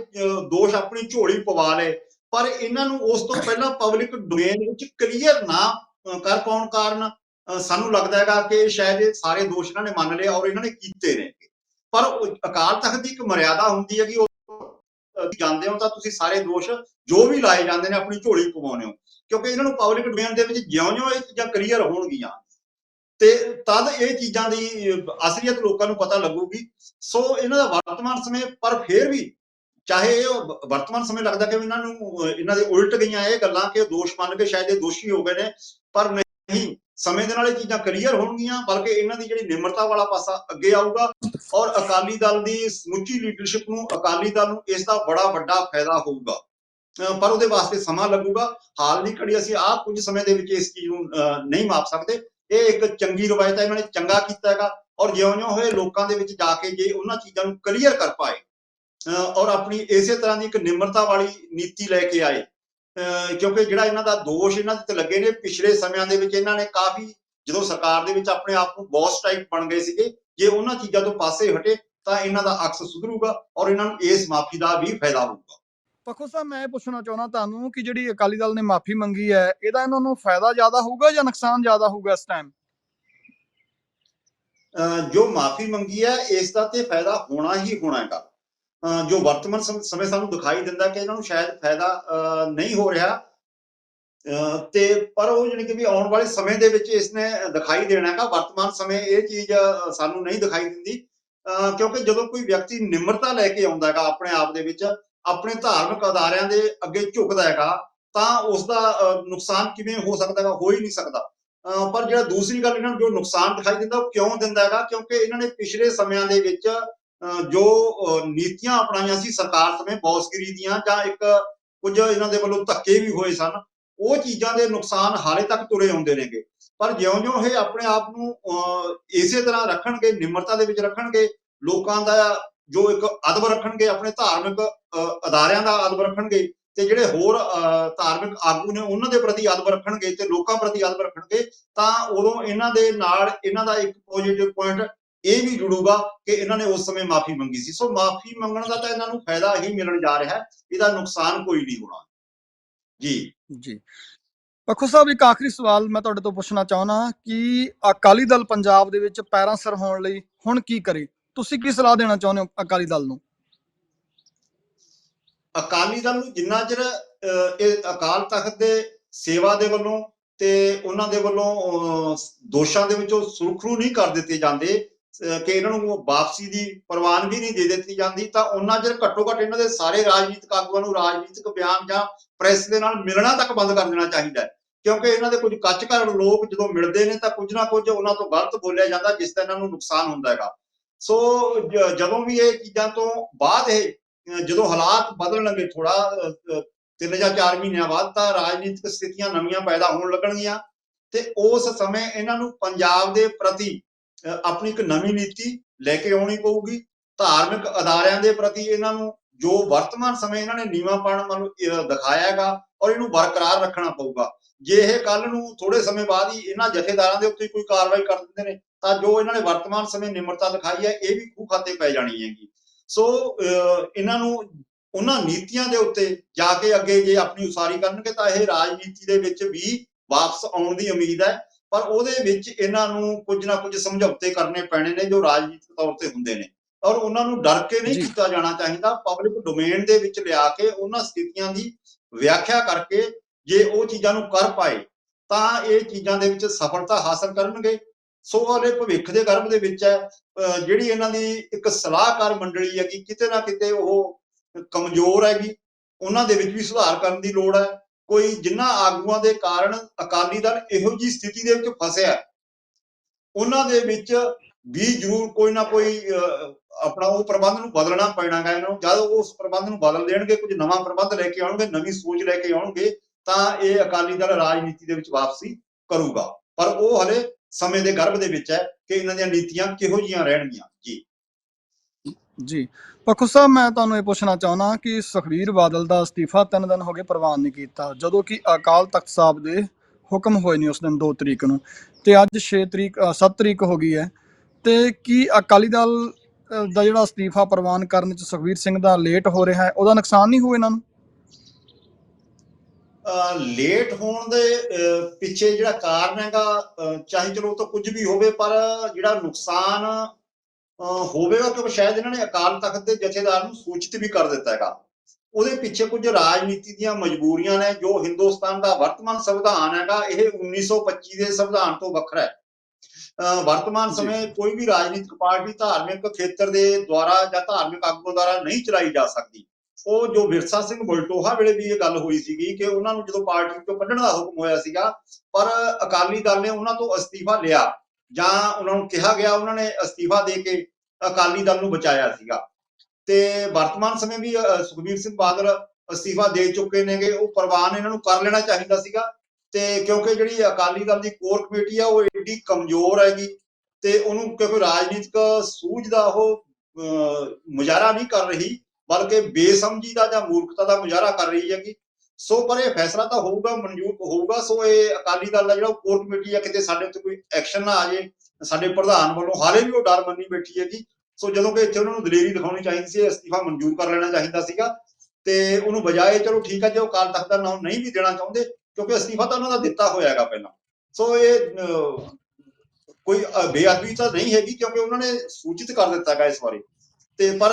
[SPEAKER 2] ਦੋਸ਼ ਆਪਣੀ ਝੋਲੀ ਪਵਾ ਲਏ। ਪਰ ਇਹਨਾਂ ਨੂੰ ਉਸ ਤੋਂ ਪਹਿਲਾਂ ਪਬਲਿਕ ਡੋਮੇਨ ਵਿੱਚ ਕਲੀਅਰ ਨਾ ਕਰ ਪਾਉਣ ਕਾਰਨ ਸਾਨੂੰ ਲੱਗਦਾ ਹੈਗਾ ਕਿ ਸ਼ਾਇਦ ਇਹ ਸਾਰੇ ਦੋਸ਼ ਇਹਨਾਂ ਨੇ ਮੰਨ ਲਏ ਔਰ ਇਹਨਾਂ ਨੇ ਕੀਤੇ ਨੇ। ਪਰ ਅਕਾਲ ਤਖਤ ਦੀ ਇੱਕ ਮਰਿਆਦਾ ਹੁੰਦੀ ਹੈ ਕਿ ਜਾਂਦੇ ਹੋ ਤਾਂ ਤੁਸੀਂ ਸਾਰੇ ਦੋਸ਼ ਜੋ ਵੀ ਲਾਏ ਜਾਂਦੇ ਨੇ ਆਪਣੀ ਝੋਲੀ ਪਵਾਉਂਦੇ ਹੋ। ਕਿਉਂਕਿ ਇਹਨਾਂ ਨੂੰ ਪਬਲਿਕ ਡੋਮੇਨ ਦੇ ਵਿੱਚ ਜਿਉਂ-ਜਿਉਂ ਇਹ ਚੀਜ਼ਾਂ ਕਲੀਅਰ ਹੋਣਗੀਆਂ। ਤੇ ਤਦ ਇਹ ਚੀਜ਼ਾਂ ਦੀ ਅਸਲੀਅਤ ਲੋਕਾਂ ਨੂੰ ਪਤਾ ਲੱਗੂਗੀ। ਸੋ ਇਹਨਾਂ ਦਾ ਵਰਤਮਾਨ ਸਮੇਂ ਪਰ ਫਿਰ ਵੀ ਚਾਹੇ ਇਹ ਵਰਤਮਾਨ ਸਮੇਂ ਲੱਗਦਾ ਕਿ ਇਹਨਾਂ ਨੂੰ ਇਹਨਾਂ ਦੇ ਉਲਟ ਗਈਆਂ ਇਹ ਗੱਲਾਂ ਕਿ ਦੋਸ਼ ਮੰਨ ਕੇ ਸ਼ਾਇਦ ਇਹ ਦੋਸ਼ੀ ਹੋ ਗਏ ਨੇ ਪਰ ਨਹੀਂ। ਸਮੇਂ ਦੇ ਨਾਲ ਇਹ ਚੀਜ਼ਾਂ ਕਲੀਅਰ ਹੋਣਗੀਆਂ ਬਲਕਿ ਇਹਨਾਂ ਦੀ ਜਿਹੜੀ ਨਿਮਰਤਾ ਵਾਲਾ ਪਾਸਾ ਅੱਗੇ ਆਊਗਾ ਔਰ ਅਕਾਲੀ ਦਲ ਦੀ ਸਮੁੱਚੀ ਲੀਡਰਸ਼ਿਪ ਨੂੰ ਅਕਾਲੀ ਦਲ ਨੂੰ ਇਸ ਦਾ ਬੜਾ ਵੱਡਾ ਫਾਇਦਾ ਹੋਊਗਾ। ਪਰ ਉਹਦੇ ਵਾਸਤੇ ਸਮਾਂ ਲੱਗੂਗਾ। ਹਾਲ ਦੀ ਘੜੀ ਅਸੀਂ ਆਹ ਕੁਝ ਸਮੇਂ ਦੇ ਵਿੱਚ ਇਸ ਚੀਜ਼ ਨੂੰ ਅਹ, ਨਹੀਂ ਮਾਪ ਸਕਦੇ। ਇਹ ਇੱਕ ਚੰਗੀ ਰਵਾਇਤ ਹੈ ਇਹਨਾਂ ਨੇ ਚੰਗਾ ਕੀਤਾ ਹੈਗਾ। ਔਰ ਜਿਉਂ-ਜਿਉਂ ਹੋਏ ਲੋਕਾਂ ਦੇ ਵਿੱਚ ਜਾ ਕੇ ਜੇ ਉਹਨਾਂ ਚੀਜ਼ਾਂ ਨੂੰ ਕਲੀਅਰ ਕਰ ਪਾਏ ਅਹ, ਔਰ ਆਪਣੀ ਇਸੇ ਤਰ੍ਹਾਂ ਦੀ ਇੱਕ ਨਿਮਰਤਾ ਵਾਲੀ ਨੀਤੀ ਲੈ ਕੇ ਆਏ ਅਹ, ਕਿਉਂਕਿ ਜਿਹੜਾ ਇਹਨਾਂ ਦਾ ਦੋਸ਼ ਇਹਨਾਂ ਦੇ ਤੇ ਲੱਗੇ ਨੇ ਪਿਛਲੇ ਸਮਿਆਂ ਦੇ ਵਿੱਚ ਇਹਨਾਂ ਨੇ ਕਾਫੀ ਜਦੋਂ ਸਰਕਾਰ ਦੇ ਵਿੱਚ ਆਪਣੇ ਆਪ ਨੂੰ ਬੌਸ ਟਾਈਪ ਬਣ ਗਏ ਸੀਗੇ ਜੇ ਉਹਨਾਂ ਚੀਜ਼ਾਂ ਤੋਂ ਪਾਸੇ ਹਟੇ ਤਾਂ ਇਹਨਾਂ ਦਾ ਅਕਸ ਸੁਧਰੂਗਾ ਔਰ ਇਹਨਾਂ ਨੂੰ ਇਸ ਮਾਫੀ ਦਾ ਵੀ ਫਾਇਦਾ ਹੋਊਗਾ।
[SPEAKER 1] ਪੱਖੋ ਸਾਹਿਬ, ਮੈਂ ਇਹ ਪੁੱਛਣਾ ਚਾਹੁੰਦਾ ਤੁਹਾਨੂੰ ਕਿ ਜਿਹੜੀ ਅਕਾਲੀ ਦਲ ਨੇ ਮਾਫੀ ਮੰਗੀ ਹੈ, ਇਹਦਾ ਇਹਨਾਂ ਨੂੰ ਫਾਇਦਾ ਜ਼ਿਆਦਾ ਹੋਊਗਾ ਜਾਂ ਨੁਕਸਾਨ ਜ਼ਿਆਦਾ ਹੋਊਗਾ ਇਸ ਟਾਈਮ
[SPEAKER 2] ਜੋ ਮਾਫੀ ਮੰਗੀ ਹੈ, ਇਸ ਦਾ ਤੇ ਫਾਇਦਾ ਹੋਣਾ ਹੀ ਹੋਣਾ ਹੈਗਾ। ਜੋ ਵਰਤਮਾਨ ਸਮੇਂ ਸਾਨੂੰ ਦਿਖਾਈ ਦਿੰਦਾ ਕਿ ਇਹਨਾਂ ਨੂੰ ਸ਼ਾਇਦ ਫਾਇਦਾ ਨਹੀਂ ਹੋ ਰਿਹਾ। ਅਹ ਤੇ ਪਰ ਉਹ ਜਾਣੀ ਕਿ ਵੀ ਆਉਣ ਵਾਲੇ ਸਮੇਂ ਦੇ ਵਿੱਚ ਇਸ ਨੇ ਦਿਖਾਈ ਦੇਣਾ ਹੈਗਾ। ਵਰਤਮਾਨ ਸਮੇਂ ਇਹ ਚੀਜ਼ ਸਾਨੂੰ ਨਹੀਂ ਦਿਖਾਈ ਦਿੰਦੀ। ਅਹ ਕਿਉਂਕਿ ਜਦੋਂ ਕੋਈ ਵਿਅਕਤੀ ਨਿਮਰਤਾ ਲੈ ਕੇ ਆਉਂਦਾ ਹੈਗਾ ਆਪਣੇ ਆਪ ਦੇ ਵਿੱਚ ਆਪਣੇ ਧਾਰਮਿਕ ਅਦਾਰਿਆਂ ਦੇ ਅੱਗੇ ਝੁਕਦਾ ਹੈਗਾ ਤਾਂ ਉਸ ਦਾ ਨੁਕਸਾਨ ਕਿਵੇਂ ਹੋ ਸਕਦਾ ਹੈਗਾ ਹੋ ਹੀ ਨਹੀਂ ਸਕਦਾ। ਪਰ ਜਿਹੜਾ ਦੂਸਰੀ ਗੱਲ ਇਹਨਾਂ ਨੂੰ ਜੋ ਨੁਕਸਾਨ ਦਿਖਾਈ ਦਿੰਦਾ ਉਹ ਕਿਉਂ ਦਿੰਦਾ ਹੈਗਾ? ਕਿਉਂਕਿ ਇਹਨਾਂ ਨੇ ਪਿਛਲੇ ਸਮਿਆਂ ਦੇ ਵਿੱਚ ਜੋ ਨੀਤੀਆਂ ਅਪਣਾਈਆਂ ਸੀ ਸਰਕਾਰ ਸਮੇਂ ਬੌਸਗਿਰੀ ਦੀਆਂ ਜਾਂ ਇੱਕ ਕੁਝ ਇਹਨਾਂ ਦੇ ਵੱਲੋਂ ਧੱਕੇ ਵੀ ਹੋਏ ਸਨ ਉਹ ਚੀਜ਼ਾਂ ਦੇ ਨੁਕਸਾਨ ਹਾਲੇ ਤੱਕ ਤੁਰੇ ਆਉਂਦੇ ਨੇਗੇ। ਪਰ ਜਿਉਂ-ਜਿਉਂ ਇਹ ਆਪਣੇ ਆਪ ਨੂੰ ਅਹ, ਇਸੇ ਤਰ੍ਹਾਂ ਰੱਖਣਗੇ ਨਿਮਰਤਾ ਦੇ ਵਿੱਚ ਰੱਖਣਗੇ ਲੋਕਾਂ ਦਾ ਜੋ ਇੱਕ ਅਦਬ ਰੱਖਣਗੇ, ਆਪਣੇ ਧਾਰਮਿਕ ਅਦਾਰਿਆਂ ਦਾ ਅਦਬ ਰੱਖਣਗੇ ਤੇ ਜਿਹੜੇ ਹੋਰ ਧਾਰਮਿਕ ਆਗੂ ਨੇ, ਉਹਨਾਂ ਦੇ ਪ੍ਰਤੀ ਅਦਬ ਰੱਖਣਗੇ ਤੇ ਲੋਕਾਂ ਪ੍ਰਤੀ ਅਦਬ ਰੱਖਣਗੇ, ਤਾਂ ਉਦੋਂ ਇਹਨਾਂ ਦੇ ਨਾਲ ਇਹਨਾਂ ਦਾ ਇੱਕ ਪੋਜ਼ਿਟਿਵ ਪੁਆਇੰਟ ਇਹ ਵੀ ਜੁੜੂਗਾ ਕਿ ਇਹਨਾਂ ਨੇ ਉਸ ਸਮੇਂ ਮਾਫੀ ਮੰਗੀ ਸੀ। ਸੋ ਮਾਫੀ ਮੰਗਣ ਦਾ ਤਾਂ ਇਹਨਾਂ ਨੂੰ ਫਾਇਦਾ ਹੀ ਮਿਲਣ ਜਾ ਰਿਹਾ ਹੈ, ਇਹਦਾ ਨੁਕਸਾਨ ਕੋਈ ਨਹੀਂ ਹੋਣਾ। ਜੀ।
[SPEAKER 1] ਜੀ। ਪੱਖੋ ਸਾਹਿਬ, ਇੱਕ ਆਖਰੀ ਸਵਾਲ ਮੈਂ ਤੁਹਾਡੇ ਤੋਂ ਪੁੱਛਣਾ ਚਾਹੁੰਦਾ ਕਿ ਅਕਾਲੀ ਦਲ ਪੰਜਾਬ ਦੇ ਵਿੱਚ ਪੈਰਾਂ ਸਿਰ ਹੋਣ ਲਈ ਹੁਣ ਕੀ ਕਰੇ? ਤੁਸੀਂ ਕੀ ਸਲਾਹ ਦੇਣਾ ਚਾਹੁੰਦੇ ਹੋ ਅਕਾਲੀ ਦਲ ਨੂੰ?
[SPEAKER 2] ਅਕਾਲੀ ਦਲ ਨੂੰ ਜਿੰਨਾ ਚਿਰ ਇਹ ਅਕਾਲ ਤਖਤ ਦੇ ਸੇਵਾ ਦੇ ਵੱਲੋਂ ਤੇ ਉਹਨਾਂ ਦੇ ਵੱਲੋਂ ਦੋਸ਼ਾਂ ਦੇ ਵਿੱਚੋਂ ਸੁਰਖਰੂ ਨਹੀਂ ਕਰ ਦਿੱਤੇ ਜਾਂਦੇ ਕਿ ਇਹਨਾਂ ਨੂੰ ਵਾਪਸੀ ਦੀ ਪ੍ਰਵਾਨਗੀ ਨਹੀਂ ਦੇ ਦਿੱਤੀ ਜਾਂਦੀ, ਤਾਂ ਉਹਨਾਂ ਚਿਰ ਘੱਟੋ ਘੱਟ ਇਹਨਾਂ ਦੇ ਸਾਰੇ ਰਾਜਨੀਤਿਕ ਆਗੂਆਂ ਨੂੰ ਰਾਜਨੀਤਿਕ ਬਿਆਨ ਜਾਂ ਪ੍ਰੈਸ ਦੇ ਨਾਲ ਮਿਲਣਾ ਤੱਕ ਬੰਦ ਕਰ ਦੇਣਾ ਚਾਹੀਦਾ ਹੈ। ਕਿਉਂਕਿ ਇਹਨਾਂ ਦੇ ਕੁਝ ਕੱਚਘਰ ਲੋਕ ਜਦੋਂ ਮਿਲਦੇ ਨੇ ਤਾਂ ਕੁਝ ਨਾ ਕੁਝ ਉਹਨਾਂ ਤੋਂ ਗਲਤ ਬੋਲਿਆ ਜਾਂਦਾ, ਜਿਸ ਦਾ ਇਹਨਾਂ ਨੂੰ ਨੁਕਸਾਨ ਹੁੰਦਾ ਹੈਗਾ। ਸੋ ਜਦੋਂ ਵੀ ਇਹ ਚੀਜ਼ਾਂ ਤੋਂ ਬਾਅਦ ਇਹ ਜਦੋਂ ਹਾਲਾਤ ਬਦਲਣਗੇ ਥੋੜਾ ਤਿੰਨ ਜਾਂ ਚਾਰ ਮਹੀਨਿਆਂ ਬਾਅਦ ਤਾਂ ਰਾਜਨੀਤਿਕ ਸਥਿਤੀਆਂ ਨਵੀਆਂ ਪੈਦਾ ਹੋਣ ਲੱਗਣਗੀਆਂ। ਤੇ ਉਸ ਸਮੇਂ ਇਹਨਾਂ ਨੂੰ ਪੰਜਾਬ ਦੇ ਪ੍ਰਤੀ ਆਪਣੀ ਇੱਕ ਨਵੀਂ ਨੀਤੀ ਲੈ ਕੇ ਆਉਣੀ ਪਊਗੀ। ਧਾਰਮਿਕ ਅਦਾਰਿਆਂ ਦੇ ਪ੍ਰਤੀ ਇਹਨਾਂ ਨੂੰ ਜੋ ਵਰਤਮਾਨ ਸਮੇਂ ਇਹਨਾਂ ਨੇ ਨੀਵਾਂਪਣ ਮਨ ਦਿਖਾਇਆ ਹੈਗਾ, ਔਰ ਇਹਨੂੰ ਬਰਕਰਾਰ ਰੱਖਣਾ ਪਊਗਾ। ਜੇ ਇਹ ਕੱਲ ਨੂੰ ਥੋੜੇ ਸਮੇਂ ਬਾਅਦ ਹੀ ਇਹਨਾਂ ਜਥੇਦਾਰਾਂ ਦੇ ਉੱਤੇ ਕੋਈ ਕਾਰਵਾਈ ਕਰ ਦਿੰਦੇ ਨੇ ਤਾਂ ਜੋ ਇਹਨਾਂ ਨੇ ਵਰਤਮਾਨ ਸਮੇਂ ਨਿਮਰਤਾ ਦਿਖਾਈ ਹੈ ਇਹ ਵੀ ਖੂਹ ਖਾਤੇ ਪੈ ਜਾਣੀ ਹੈਗੀ। ਸੋ ਇਹਨਾਂ ਨੂੰ ਉਹਨਾਂ ਨੀਤੀਆਂ ਦੇ ਉੱਤੇ ਜਾ ਕੇ ਅੱਗੇ ਜੇ ਆਪਣੀ ਉਸਾਰੀ ਕਰਨਗੇ ਤਾਂ ਇਹ ਰਾਜਨੀਤੀ ਦੇ ਵਿੱਚ ਵੀ ਵਾਪਸ ਆਉਣ ਦੀ ਉਮੀਦ ਹੈ। ਪਰ ਉਹਦੇ ਵਿੱਚ ਇਹਨਾਂ ਨੂੰ ਕੁਝ ਨਾ ਕੁਝ ਸਮਝੌਤੇ ਕਰਨੇ ਪੈਣੇ ਨੇ ਜੋ ਰਾਜਨੀਤਿਕ ਤੌਰ ਤੇ ਹੁੰਦੇ ਨੇ। ਔਰ ਉਹਨਾਂ ਨੂੰ ਡਰ ਕੇ ਨਹੀਂ। ਕੀਤਾ ਜਾਣਾ ਚਾਹੀਦਾ। ਪਬਲਿਕ ਡੋਮੇਨ ਦੇ ਵਿੱਚ ਲਿਆ ਕੇ ਉਹਨਾਂ ਸਥਿਤੀਆਂ ਦੀ ਵਿਆਖਿਆ ਕਰਕੇ ਜੇ ਉਹ ਚੀਜ਼ਾਂ ਨੂੰ ਕਰ ਪਾਏ ਤਾਂ ਇਹ ਚੀਜ਼ਾਂ ਦੇ ਵਿੱਚ ਸਫਲਤਾ ਹਾਸਲ ਕਰਨਗੇ। ਸੋ ਹਲੇ ਭਵਿੱਖ ਦੇ ਗਰਭ ਦੇ ਵਿੱਚ ਹੈ ਅਹ ਜਿਹੜੀ ਇਹਨਾਂ ਦੀ ਇੱਕ ਸਲਾਹਕਾਰ ਮੰਡਲੀ ਹੈ ਕਿ ਕਿਤੇ ਨਾ ਕਿਤੇ ਉਹ ਕਮਜ਼ੋਰ ਹੈਗੀ ਉਹਨਾਂ ਦੇ ਵਿੱਚ ਵੀ ਸੁਧਾਰ ਕਰਨ ਦੀ ਲੋੜ ਹੈ। ਕੋਈ ਜਿਨ੍ਹਾਂ ਆਗੂਆਂ ਦੇ ਕਾਰਨ ਅਕਾਲੀ ਦਲ ਇਹੋ ਜੀ ਸਥਿਤੀ ਦੇ ਵਿੱਚ ਫਸਿਆ ਉਹਨਾਂ ਦੇ ਵਿੱਚ ਵੀ ਜ਼ਰੂਰ ਕੋਈ ਨਾ ਕੋਈ ਅਹ, ਆਪਣਾ ਉਹ ਪ੍ਰਬੰਧ ਨੂੰ ਬਦਲਣਾ ਪੈਣਾ ਪੈਣਾਗਾ ਇਹਨਾਂ ਨੂੰ। ਜਦ ਉਹ ਉਸ ਪ੍ਰਬੰਧ ਨੂੰ ਬਦਲ ਦੇਣਗੇ ਕੁਝ ਨਵਾਂ ਪ੍ਰਬੰਧ ਲੈ ਕੇ ਆਉਣਗੇ ਨਵੀਂ ਸੋਚ ਲੈ ਕੇ ਆਉਣਗੇ ਤਾਂ ਇਹ ਅਕਾਲੀ ਦਲ ਰਾਜਨੀਤੀ ਦੇ ਵਿੱਚ ਵਾਪਸੀ ਕਰੂਗਾ। ਪਰ ਉਹ ਹਲੇ ਸਮੇਂ ਦੇ ਗਰਭ ਦੇ ਵਿੱਚ ਹੈ ਕਿ ਇਹਨਾਂ ਦੀਆਂ ਨੀਤੀਆਂ ਕਿਹੋ ਜੀਆਂ ਰਹਿਣਗੀਆਂ? ਜੀ।
[SPEAKER 1] ਜੀ। ਪੱਖੂ ਸਾਹਿਬ, ਮੈਂ ਤੁਹਾਨੂੰ ਇਹ ਪੁੱਛਣਾ ਚਾਹੁੰਦਾ ਕਿ ਸੁਖਬੀਰ ਬਾਦਲ ਦਾ ਅਸਤੀਫਾ ਤਿੰਨ ਦਿਨ ਹੋ ਗਏ ਪ੍ਰਵਾਨ ਨਹੀਂ ਕੀਤਾ, ਜਦੋਂ ਕਿ ਅਕਾਲ ਤਖਤ ਸਾਹਿਬ ਦੇ ਹੁਕਮ ਹੋਏ ਨੇ ਉਸ ਦਿਨ 2 ਤਰੀਕ ਨੂੰ ਤੇ ਅੱਜ 6 ਤਰੀਕ 7 ਤਰੀਕ ਹੋ ਗਈ ਹੈ। ਤੇ ਕੀ ਅਕਾਲੀ ਦਲ ਦਾ ਜਿਹੜਾ ਅਸਤੀਫਾ ਪ੍ਰਵਾਨ ਕਰਨ ਚ ਸੁਖਬੀਰ ਸਿੰਘ ਦਾ ਲੇਟ ਹੋ ਰਿਹਾ ਹੈ, ਉਹਦਾ ਨੁਕਸਾਨ ਨਹੀਂ ਹੋਊ ਇਹਨਾਂ ਨੂੰ?
[SPEAKER 2] ਲੇਟ ਹੋਣ ਦੇ ਪਿੱਛੇ ਜਿਹੜਾ ਕਾਰਨ ਹੈਗਾ ਚਾਹੇ ਚਲੋ ਤਾਂ ਕੁਝ ਵੀ ਹੋਵੇ ਪਰ ਜਿਹੜਾ ਨੁਕਸਾਨ ਹੋਵੇਗਾ ਕਿਉਂਕਿ ਸ਼ਾਇਦ ਇਹਨਾਂ ਨੇ ਅਕਾਲ ਤਖਤ ਦੇ ਜਥੇਦਾਰ ਨੂੰ ਸੂਚਿਤ ਵੀ ਕਰ ਦਿੱਤਾ ਹੈਗਾ। ਉਹਦੇ ਪਿੱਛੇ ਕੁਝ ਰਾਜਨੀਤੀ ਦੀਆਂ ਮਜਬੂਰੀਆਂ ਨੇ ਜੋ ਹਿੰਦੁਸਤਾਨ ਦਾ ਵਰਤਮਾਨ ਸੰਵਿਧਾਨ ਹੈਗਾ ਇਹ 1925 ਦੇ ਸੰਵਿਧਾਨ ਤੋਂ ਵੱਖਰਾ ਹੈ। ਵਰਤਮਾਨ। ਸਮੇਂ ਕੋਈ ਵੀ ਰਾਜਨੀਤਿਕ ਪਾਰਟੀ ਧਾਰਮਿਕ ਖੇਤਰ ਦੇ ਦੁਆਰਾ ਜਾਂ ਧਾਰਮਿਕ ਆਗੂਆਂ ਦੁਆਰਾ ਨਹੀਂ ਚਲਾਈ ਜਾ ਸਕਦੀ। ਉਹ ਜੋ ਵਿਰਸਾ ਸਿੰਘ ਬਲਟੋਹਾ ਵੇਲੇ ਵੀ ਇਹ ਗੱਲ ਹੋਈ ਸੀਗੀ ਕਿ ਉਹਨਾਂ ਨੂੰ ਜਦੋਂ ਪਾਰਟੀ ਤੋਂ ਕੱਢਣ ਦਾ ਹੁਕਮ ਹੋਇਆ ਸੀਗਾ ਪਰ ਅਕਾਲੀ ਦਲ ਨੇ ਉਹਨਾਂ ਤੋਂ ਅਸਤੀਫਾ ਲਿਆ ਜਾਂ ਉਹਨਾਂ ਨੂੰ ਕਿਹਾ ਗਿਆ ਉਹਨਾਂ ਨੇ ਅਸਤੀਫਾ ਦੇ ਕੇ ਅਕਾਲੀ ਦਲ ਨੂੰ ਬਚਾਇਆ ਸੀਗਾ। ਤੇ ਵਰਤਮਾਨ ਸਮੇਂ ਵੀ ਸੁਖਬੀਰ ਸਿੰਘ ਬਾਦਲ ਅਸਤੀਫਾ ਦੇ ਚੁੱਕੇ ਨੇਗੇ ਉਹ ਪ੍ਰਵਾਨ ਇਹਨਾਂ ਨੂੰ ਕਰ ਲੈਣਾ ਚਾਹੀਦਾ ਸੀਗਾ। ਤੇ ਕਿਉਂਕਿ ਜਿਹੜੀ ਅਕਾਲੀ ਦਲ ਦੀ ਕੋਰ ਕਮੇਟੀ ਆ ਉਹ ਏਡੀ ਕਮਜ਼ੋਰ ਹੈਗੀ ਤੇ ਉਹਨੂੰ ਕਿਉਂਕਿ ਰਾਜਨੀਤਿਕ ਸੂਝ ਦਾ ਉਹ ਅਹ, ਮੁਜ਼ਾਹਰਾ ਨਹੀਂ ਕਰ ਰਹੀ। ਬਲਕਿ ਬੇਸਮਝੀ ਦਾ ਜਾਂ ਮੂਰਖਤਾ ਦਾ ਮੁਜ਼ਾਹਰਾ ਕਰ ਰਹੀ ਹੈਗੀ। ਸੋ ਪਰ ਇਹ ਫੈਸਲਾ ਤਾਂ ਹੋਊਗਾ, ਮਨਜ਼ੂਰ ਹੋਊਗਾ। ਸੋ ਇਹ ਅਕਾਲੀ ਦਲ ਦਾ ਜਿਹੜਾ ਕੋਰ ਕਮੇਟੀ ਆ, ਕਿਤੇ ਸਾਡੇ ਉੱਤੇ ਕੋਈ ਐਕਸ਼ਨ ਨਾ ਆ ਜੇ ਸਾਡੇ ਪ੍ਰਧਾਨ ਵੱਲੋਂ ਹਾਲੇ ਵੀ ਉਹ ਡਰ ਮੰਨੀ ਬੈਠੀ ਹੈਗੀ। ਸੋ ਜਦੋਂ ਕਿ ਇੱਥੇ ਉਹਨਾਂ ਨੂੰ ਦਲੇਰੀ ਦਿਖਾਉਣੀ ਚਾਹੀਦੀ ਸੀ, ਅਸਤੀਫਾ ਮਨਜ਼ੂਰ ਕਰ ਲੈਣਾ ਚਾਹੀਦਾ ਸੀਗਾ। ਤੇ ਉਹਨੂੰ ਬਜਾਏ ਚਲੋ ਠੀਕ ਹੈ ਜੇ ਉਹ ਕਾਲ ਤਖਤ ਦਾ ਨਾਮ ਨਹੀਂ ਵੀ ਦੇਣਾ ਚਾਹੁੰਦੇ, ਕਿਉਂਕਿ ਅਸਤੀਫਾ ਤਾਂ ਉਹਨਾਂ ਦਾ ਦਿੱਤਾ ਹੋਇਆ ਹੈਗਾ ਪਹਿਲਾਂ। ਸੋ ਇਹ ਕੋਈ ਬੇਅਦਬੀ ਤਾਂ ਨਹੀਂ ਹੈਗੀ, ਕਿਉਂਕਿ ਉਹਨਾਂ ਨੇ ਸੂਚਿਤ ਕਰ ਦਿੱਤਾ ਹੈਗਾ ਇਸ ਬਾਰੇ। ਤੇ ਪਰ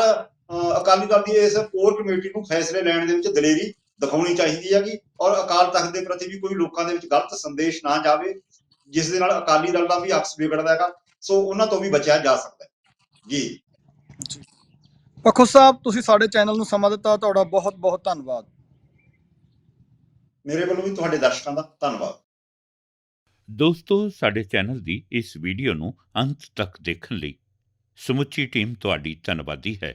[SPEAKER 2] ਅਕਾਲੀ ਦਲ ਦੀ ਇਸ ਕੋਰ ਕਮੇਟੀ ਨੂੰ ਫੈਸਲੇ ਲੈਣ ਦੇ ਵਿੱਚ ਦਲੇਰੀ ਦਿਖਾਉਣੀ ਚਾਹੀਦੀ ਹੈਗੀ ਔਰ ਅਕਾਲ ਤਖਤ ਦੇ ਪ੍ਰਤੀ ਵੀ ਕੋਈ ਲੋਕਾਂ ਦੇ ਵਿੱਚ ਗਲਤ ਸੰਦੇਸ਼ ਨਾ ਜਾਵੇ ਜਿਸ ਦੇ ਨਾਲ ਅਕਾਲੀ ਦਲ ਦਾ ਵੀ ਅਕਸ ਵਿਗੜਦਾ ਹੈਗਾ ਸੋ ਉਹਨਾਂ ਤੋਂ ਵੀ ਬਚਿਆ ਜਾ ਸਕਦਾ ਹੈ। ਜੀ।
[SPEAKER 1] ਪੱਖੂ ਸਾਹਿਬ ਤੁਸੀਂ ਸਾਡੇ ਚੈਨਲ ਨੂੰ ਸਮਾਂ ਦਿੱਤਾ ਤੁਹਾਡਾ ਬਹੁਤ ਬਹੁਤ ਧੰਨਵਾਦ।
[SPEAKER 2] ਮੇਰੇ ਵੱਲੋਂ ਵੀ ਤੁਹਾਡੇ ਦਰਸ਼ਕਾਂ ਦਾ ਧੰਨਵਾਦ।
[SPEAKER 3] ਦੋਸਤੋ ਸਾਡੇ ਚੈਨਲ ਦੀ ਇਸ ਵੀਡੀਓ ਨੂੰ ਅੰਤ ਤੱਕ ਦੇਖਣ ਲਈ ਸਮੁੱਚੀ ਟੀਮ ਤੁਹਾਡੀ ਧੰਨਵਾਦੀ ਹੈ।